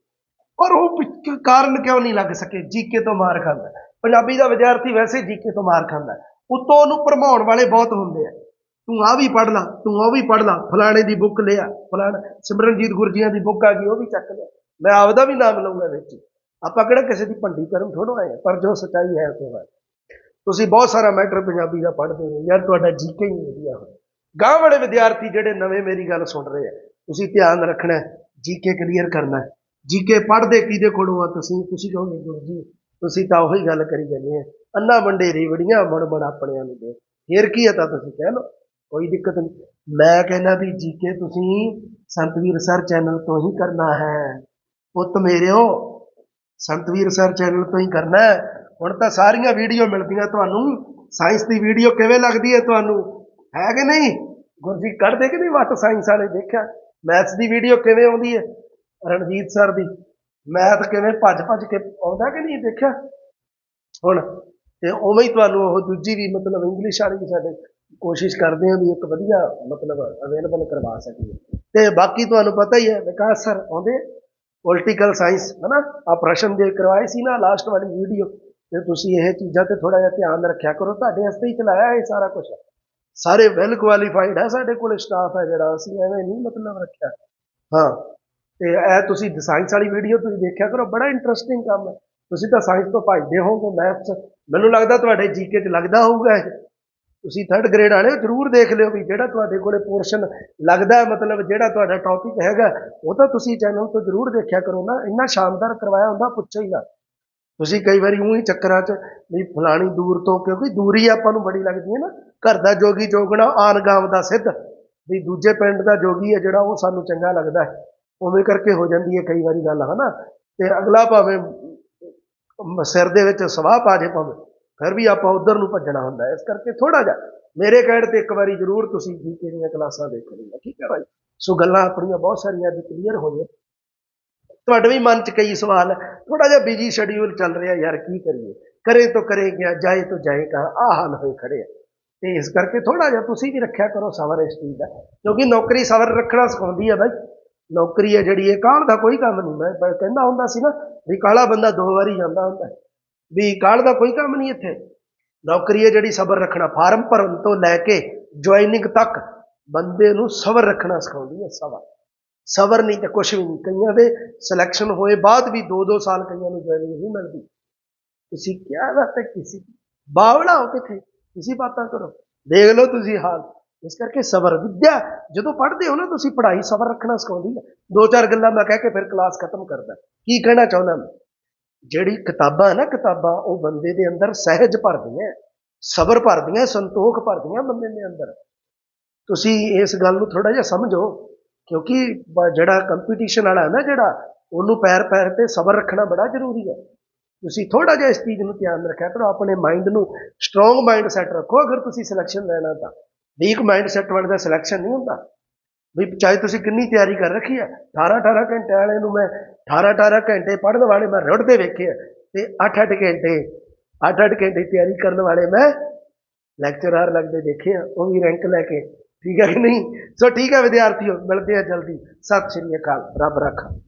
ਪਰ ਉਹ ਕਾਰਨ ਕਿਉਂ ਨਹੀਂ ਲੱਗ ਸਕੇ? ਜੀਕੇ ਤੋਂ ਮਾਰ ਖਾਂਦਾ। ਪੰਜਾਬੀ ਦਾ ਵਿਦਿਆਰਥੀ ਵੈਸੇ ਜੀਕੇ ਤੋਂ ਮਾਰ ਖਾਂਦਾ। ਉਤੋਂ ਉਹਨੂੰ ਭਰਮਾਉਣ ਵਾਲੇ ਬਹੁਤ ਹੁੰਦੇ ਆ। ਤੂੰ ਆ ਵੀ ਪੜ ਲਾ, ਤੂੰ ਉਹ ਵੀ ਪੜ ਲਾ, ਫਲਾਣੇ ਦੀ ਬੁੱਕ ਲਿਆ, ਫਲਾਣਾ ਸਿਮਰਨਜੀਤ ਗੁਰਜੀਆਂ ਦੀ ਬੁੱਕ ਆ ਗਈ, ਉਹ ਵੀ ਚੱਕ ਲਿਆ। ਮੈਂ ਆਪਦਾ ਵੀ ਨਾਮ ਲਊਂਗਾ ਵਿੱਚ। ਹੀ। ਆਪਾਂ ਕਿਹੜਾ ਕਿਸੇ ਦੀ ਭੰਡੀ ਕਰਨ ਥੋੜੋ ਆਏ ਪਰ ਜੋ ਸੱਚਾਈ ਹੈ, ਉਹ ਹੈ। ਤੁਸੀਂ ਬਹੁਤ ਸਾਰਾ ਮੈਟਰ ਪੰਜਾਬੀ ਦਾ ਪੜ੍ਹਦੇ ਹੋ, ਯਾਰ ਤੁਹਾਡਾ ਜੀਕੇ ਹੀ ਵਧੀਆ ਹੋਇਆ। ਗਾਂਹ ਵਾਲੇ ਵਿਦਿਆਰਥੀ ਜਿਹੜੇ ਨਵੇਂ ਮੇਰੀ ਗੱਲ ਸੁਣ ਰਹੇ ਆ, ਤੁਸੀਂ ਧਿਆਨ ਰੱਖਣਾ, ਜੀਕੇ ਕਲੀਅਰ ਕਰਨਾ। ਹੈ ਜੀਕੇ ਪੜ੍ਹਦੇ ਕਿਹਦੇ ਕੋਲੋਂ ਆ ਤੁਸੀਂ? ਤੁਸੀਂ ਕਹੋਗੇ ਗੁਰੂ ਜੀ ਤੁਸੀਂ ਤਾਂ ਉਹੀ ਗੱਲ ਕਰੀ ਜਾਂਦੇ ਆ। ਅੰਨਾ ਮੰਡੇ ਰੀਵੜੀਆਂ ਬਣ ਬਣ ਆਪਣਿਆਂ ਨੂੰ ਦੇ। ਫੇਰ ਕੀ ਹੈ ਤਾਂ ਤੁਸੀਂ ਕਹਿ ਲਓ, ਕੋਈ ਦਿੱਕਤ ਨਹੀਂ। ਮੈਂ ਕਹਿੰਦਾ ਵੀ ਜੀਕੇ ਤੁਸੀਂ ਸੰਤਵੀਰ ਸਰ ਚੈਨਲ ਤੋਂ ਹੀ ਕਰਨਾ ਹੈ। ਪੁੱਤ ਮੇਰਿਓ ਸੰਤਵੀਰ ਸਰ ਚੈਨਲ ਤੋਂ ਹੀ ਕਰਨਾ ਹੈ। ਹੁਣ ਤਾਂ ਸਾਰੀਆਂ ਵੀਡੀਓ ਮਿਲਦੀਆਂ ਤੁਹਾਨੂੰ। ਸਾਇੰਸ ਦੀ ਵੀਡੀਓ ਕਿਵੇਂ ਲੱਗਦੀ ਹੈ ਤੁਹਾਨੂੰ? ਹੈ ਕਿ ਨਹੀਂ? ਗੁਰਜੀ ਕੱਢਦੇ ਕਿ ਨਹੀਂ ਵੱਟ ਸਾਇੰਸ ਵਾਲੇ? ਦੇਖਿਆ, ਮੈਥਸ ਦੀ ਵੀਡੀਓ ਕਿਵੇਂ ਆਉਂਦੀ ਹੈ? ਰਣਜੀਤ ਸਰ ਦੀ। ਮੈਥ ਕਿਵੇਂ ਭੱਜ ਭੱਜ ਕੇ ਆਉਂਦਾ ਕਿ ਨਹੀਂ? ਦੇਖਿਆ। ਹੁਣ ਤੇ ਉਵੇਂ ਹੀ ਤੁਹਾਨੂੰ ਉਹ ਦੂਜੀ ਵੀ ਮਤਲਬ ਇੰਗਲਿਸ਼ ਵਾਲੀ ਵੀ ਸਾਡੇ ਕੋਸ਼ਿਸ਼ ਕਰਦੇ ਹਾਂ ਵੀ ਇੱਕ ਵਧੀਆ ਮਤਲਬ ਅਵੇਲੇਬਲ ਕਰਵਾ ਸਕੀਏ। ਤੇ ਬਾਕੀ ਤੁਹਾਨੂੰ ਪਤਾ ਹੀ ਹੈ, ਵਿਕਾਸ ਸਰ ਆਉਂਦੇ ਪੋਲੀਟੀਕਲ ਸਾਇੰਸ ਹਨਾ? ਆ ਪ੍ਰਸ਼ਨ ਦੇ ਕਰਵਾਏ ਸੀ ਨਾ ਲਾਸਟ ਵਾਲੀ ਵੀਡੀਓ ਤੇ ਤੁਸੀਂ ਇਹ ਚੀਜ਼ਾਂ ਤੇ ਥੋੜਾ ਜਿਹਾ ਧਿਆਨ ਰੱਖਿਆ ਕਰੋ। ਤੁਹਾਡੇ ਵਾਸਤੇ ਹੀ ਚਲਾਇਆ ਇਹ ਸਾਰਾ ਕੁਝ ਸਾਰੇ ਵੈਲ ਕੁਆਲੀਫਾਈਡ ਹੈ ਸਾਡੇ ਕੋਲ ਸਟਾਫ ਹੈ ਜਿਹੜਾ, ਅਸੀਂ ਐਵੇਂ ਨਹੀਂ ਮਤਲਬ ਰੱਖਿਆ। ਹਾਂ, ਤੇ ਇਹ ਤੁਸੀਂ ਸਾਇੰਸ ਵਾਲੀ ਵੀਡੀਓ ਤੁਸੀਂ ਦੇਖਿਆ ਕਰੋ, ਬੜਾ ਇੰਟਰਸਟਿੰਗ ਕੰਮ ਹੈ। ਤੁਸੀਂ ਤਾਂ ਸਾਇੰਸ ਤੋਂ ਭੱਜਦੇ ਹੋਵੋਗੇ ਮੈਥਸ ਮੈਨੂੰ ਲੱਗਦਾ ਤੁਹਾਡੇ ਜੀਕੇ 'ਚ ਲੱਗਦਾ ਹੋਊਗਾ ਤੁਸੀਂ ਥਰਡ ਗ੍ਰੇਡ ਵਾਲੇ ਹੋ, ਜ਼ਰੂਰ ਦੇਖ ਲਿਓ ਵੀ ਜਿਹੜਾ ਤੁਹਾਡੇ ਕੋਲੇ ਪੋਰਸ਼ਨ ਲੱਗਦਾ ਹੈ ਮਤਲਬ ਜਿਹੜਾ ਤੁਹਾਡਾ ਟੌਪਿਕ ਹੈਗਾ ਉਹ ਤਾਂ ਤੁਸੀਂ ਚੈਨਲ ਤੋਂ ਜ਼ਰੂਰ ਦੇਖਿਆ ਕਰੋ ਨਾ। ਇੰਨਾ ਸ਼ਾਨਦਾਰ ਕਰਵਾਇਆ ਹੁੰਦਾ ਪੁੱਛੋ ਹੀ ਨਾ। ਤੁਸੀਂ ਕਈ ਵਾਰੀ ਉਹੀ ਚੱਕਰਾਂ 'ਚ ਵੀ ਫਲਾਣੀ ਦੂਰ ਤੋਂ ਕਿਉਂਕਿ ਦੂਰੀ ਆਪਾਂ ਨੂੰ ਬੜੀ ਲੱਗਦੀ ਹੈ ਨਾ। ਘਰ ਦਾ ਜੋਗੀ ਜੋਗਣਾ ਆਨ ਗਾਮ ਦਾ ਸਿੱਧ। ਵੀ ਦੂਜੇ ਪਿੰਡ ਦਾ ਜੋਗੀ ਹੈ ਜਿਹੜਾ ਉਹ ਸਾਨੂੰ ਚੰਗਾ ਲੱਗਦਾ ਹੈ। ਉਵੇਂ ਕਰਕੇ ਹੋ ਜਾਂਦੀ ਹੈ ਕਈ ਵਾਰੀ ਗੱਲ ਹਨਾ। ਤੇ ਅਗਲਾ ਭਾਵੇਂ ਸਿਰ ਦੇ ਵਿੱਚ ਸਵਾਹ ਪਾ ਜੇ ਭਾਵੇਂ, ਫਿਰ ਵੀ ਆਪਾਂ ਉਧਰ ਨੂੰ ਭੱਜਣਾ ਹੁੰਦਾ ਇਸ ਕਰਕੇ ਥੋੜਾ ਜਿਹਾ ਮੇਰੇ ਕਹਿਣ ਤੇ ਇੱਕ ਵਾਰੀ ਜ਼ਰੂਰ ਤੁਸੀਂ ਜੀਕੇ ਦੀਆਂ ਕਲਾਸਾਂ ਦੇਖ ਲਈਆਂ ਠੀਕ ਹੈ ਭਾਈ? ਸੋ ਗੱਲਾਂ ਆਪਣੀਆਂ ਬਹੁਤ ਸਾਰੀਆਂ ਅੱਜ ਕਲੀਅਰ ਹੋਈਆਂ ਤੁਹਾਡੇ ਵੀ ਮਨ 'ਚ ਕਈ ਸਵਾਲ ਹੈ ਥੋੜਾ ਜਿਹਾ ਬਿਜ਼ੀ ਸ਼ਡਿਊਲ ਚੱਲ ਰਿਹਾ ਯਾਰ, ਕੀ ਕਰੀਏ? ਕਰੇ ਤੋਂ ਕਰੇ ਗਿਆ, ਜਾਏ ਤੋਂ ਜਾਏ ਕਹਾਂ ਆਹ ਹਾਲ ਹੋਏ ਖੜੇ ਆ। ਤੇ ਇਸ ਕਰਕੇ ਥੋੜਾ ਜਿਹਾ ਤੁਸੀਂ ਵੀ ਰੱਖਿਆ ਕਰੋ ਸਬਰ ਇਸ ਚੀਜ਼ ਦਾ। ਕਿਉਂਕਿ ਨੌਕਰੀ ਸਬਰ ਰੱਖਣਾ ਸਿਖਾਉਂਦੀ ਹੈ ਬਾਈ। ਨੌਕਰੀ ਹੈ ਜਿਹੜੀ, ਇਹ ਕਾਹਲ ਦਾ ਕੋਈ ਕੰਮ ਨਹੀਂ। ਮੈਂ ਕਹਿੰਦਾ ਹੁੰਦਾ ਸੀ ਨਾ ਵੀ ਕਾਲਾ ਬੰਦਾ ਦੋ ਵਾਰੀ ਜਾਂਦਾ ਹੁੰਦਾ। ਵੀ ਕਾਹਲ ਦਾ ਕੋਈ ਕੰਮ ਨਹੀਂ ਇੱਥੇ। ਨੌਕਰੀ ਹੈ ਜਿਹੜੀ ਸਬਰ ਰੱਖਣਾ। ਫਾਰਮ ਭਰਨ ਤੋਂ ਲੈ ਕੇ ਜੁਆਇਨਿੰਗ ਤੱਕ ਬੰਦੇ ਨੂੰ ਸਬਰ ਰੱਖਣਾ ਸਿਖਾਉਂਦੀ ਹੈ ਸਬਰ। ਸਬਰ ਨਹੀਂ ਤੇ ਕੁਝ ਵੀ ਨਹੀਂ। ਕਈਆਂ ਦੇ ਸਿਲੈਕਸ਼ਨ ਹੋਏ ਬਾਅਦ ਵੀ 2-2 ਸਾਲ ਕਈਆਂ ਨੂੰ ਜੁਆਇਨਿੰਗ ਨਹੀਂ ਮਿਲਦੀ। ਤੁਸੀਂ ਕਿਹਾ ਬਾਤ ਹੈ, ਕਿਸੇ ਦੀ? ਹੋ ਕਿਥੇ? ਕਿਸੇ ਬਾਤਾਂ ਕਰੋ। ਦੇਖ ਲਓ ਤੁਸੀਂ ਹਾਲ। ਇਸ ਕਰਕੇ ਸਬਰ। ਵਿਦਿਆ, ਜਦੋਂ ਪੜ੍ਹਦੇ ਹੋ ਨਾ ਤੁਸੀਂ ਪੜ੍ਹਾਈ, ਸਬਰ ਰੱਖਣਾ ਸਿਖਾਉਂਦੀ ਹੈ ਦੋ ਚਾਰ ਗੱਲਾਂ ਮੈਂ ਕਹਿ ਕੇ ਫਿਰ ਕਲਾਸ ਖਤਮ ਕਰਦਾ। ਕੀ ਕਹਿਣਾ ਚਾਹੁੰਦਾ ਮੈਂ? ਜਿਹੜੀ ਕਿਤਾਬਾਂ ਨਾ ਕਿਤਾਬਾਂ, ਉਹ ਬੰਦੇ ਦੇ ਅੰਦਰ ਸਹਿਜ ਭਰਦੀਆਂ, ਸਬਰ ਭਰਦੀਆਂ, ਸੰਤੋਖ ਭਰਦੀਆਂ ਬੰਦੇ ਦੇ ਅੰਦਰ। ਤੁਸੀਂ ਇਸ ਗੱਲ ਨੂੰ ਥੋੜਾ ਜਿਹਾ ਸਮਝੋ, ਕਿਉਂਕਿ ਬ- ਜਿਹੜਾ ਕੰਪੀਟੀਸ਼ਨ ਵਾਲਾ ਹੈ ਨਾ ਜਿਹੜਾ, ਉਹਨੂੰ ਪੈਰ ਪੈਰ ਤੇ ਸਬਰ ਰੱਖਣਾ ਬੜਾ ਜ਼ਰੂਰੀ ਹੈ। ਤੁਸੀਂ ਥੋੜਾ ਜਿਹਾ ਇਸ ਚੀਜ਼ ਨੂੰ ਧਿਆਨ ਰੱਖਿਆ ਕਰੋ, ਆਪਣੇ ਮਾਈਂਡ ਨੂੰ ਸਟਰੋਂਗ ਮਾਈਂਡ ਸੈਟ ਰੱਖੋ। ਅਗਰ ਤੁਸੀਂ ਸਿਲੈਕਸ਼ਨ ਲੈਣਾ ਤਾਂ ਵੀਕ ਮਾਈਂਡ ਸੈਟ ਵਾਲੇ ਦਾ ਸਿਲੈਕਸ਼ਨ ਨਹੀਂ ਹੁੰਦਾ। ਵੀ ਚਾਹੇ ਤੁਸੀਂ ਕਿੰਨੀ ਤਿਆਰੀ ਕਰ ਰੱਖੀ ਹੈ 18 18 ਘੰਟੇ ਵਾਲੇ ਨੂੰ ਮੈਂ 18 18 ਘੰਟੇ ਪੜ੍ਹਨ ਵਾਲੇ ਮੈਂ ਰੁੜਦੇ ਵੇਖੇ ਆ ਤੇ 8 8 ਘੰਟੇ 8 8 ਘੰਟੇ ਤਿਆਰੀ ਕਰਨ ਵਾਲੇ ਮੈਂ ਲੈਕਚਰਰ ਲੱਗਦੇ ਦੇਖੇ ਆ, ਉਹ ਵੀ ਰੈਂਕ ਲੈ ਕੇ। ਠੀਕ ਹੈ ਕਿ ਨਹੀਂ? ਸੋ ਠੀਕ ਹੈ ਵਿਦਿਆਰਥੀਓ, ਮਿਲਦੇ ਆ ਜਲਦੀ। ਸਤਿ ਸ਼੍ਰੀ ਅਕਾਲ। ਰੱਬ ਰੱਖਾ।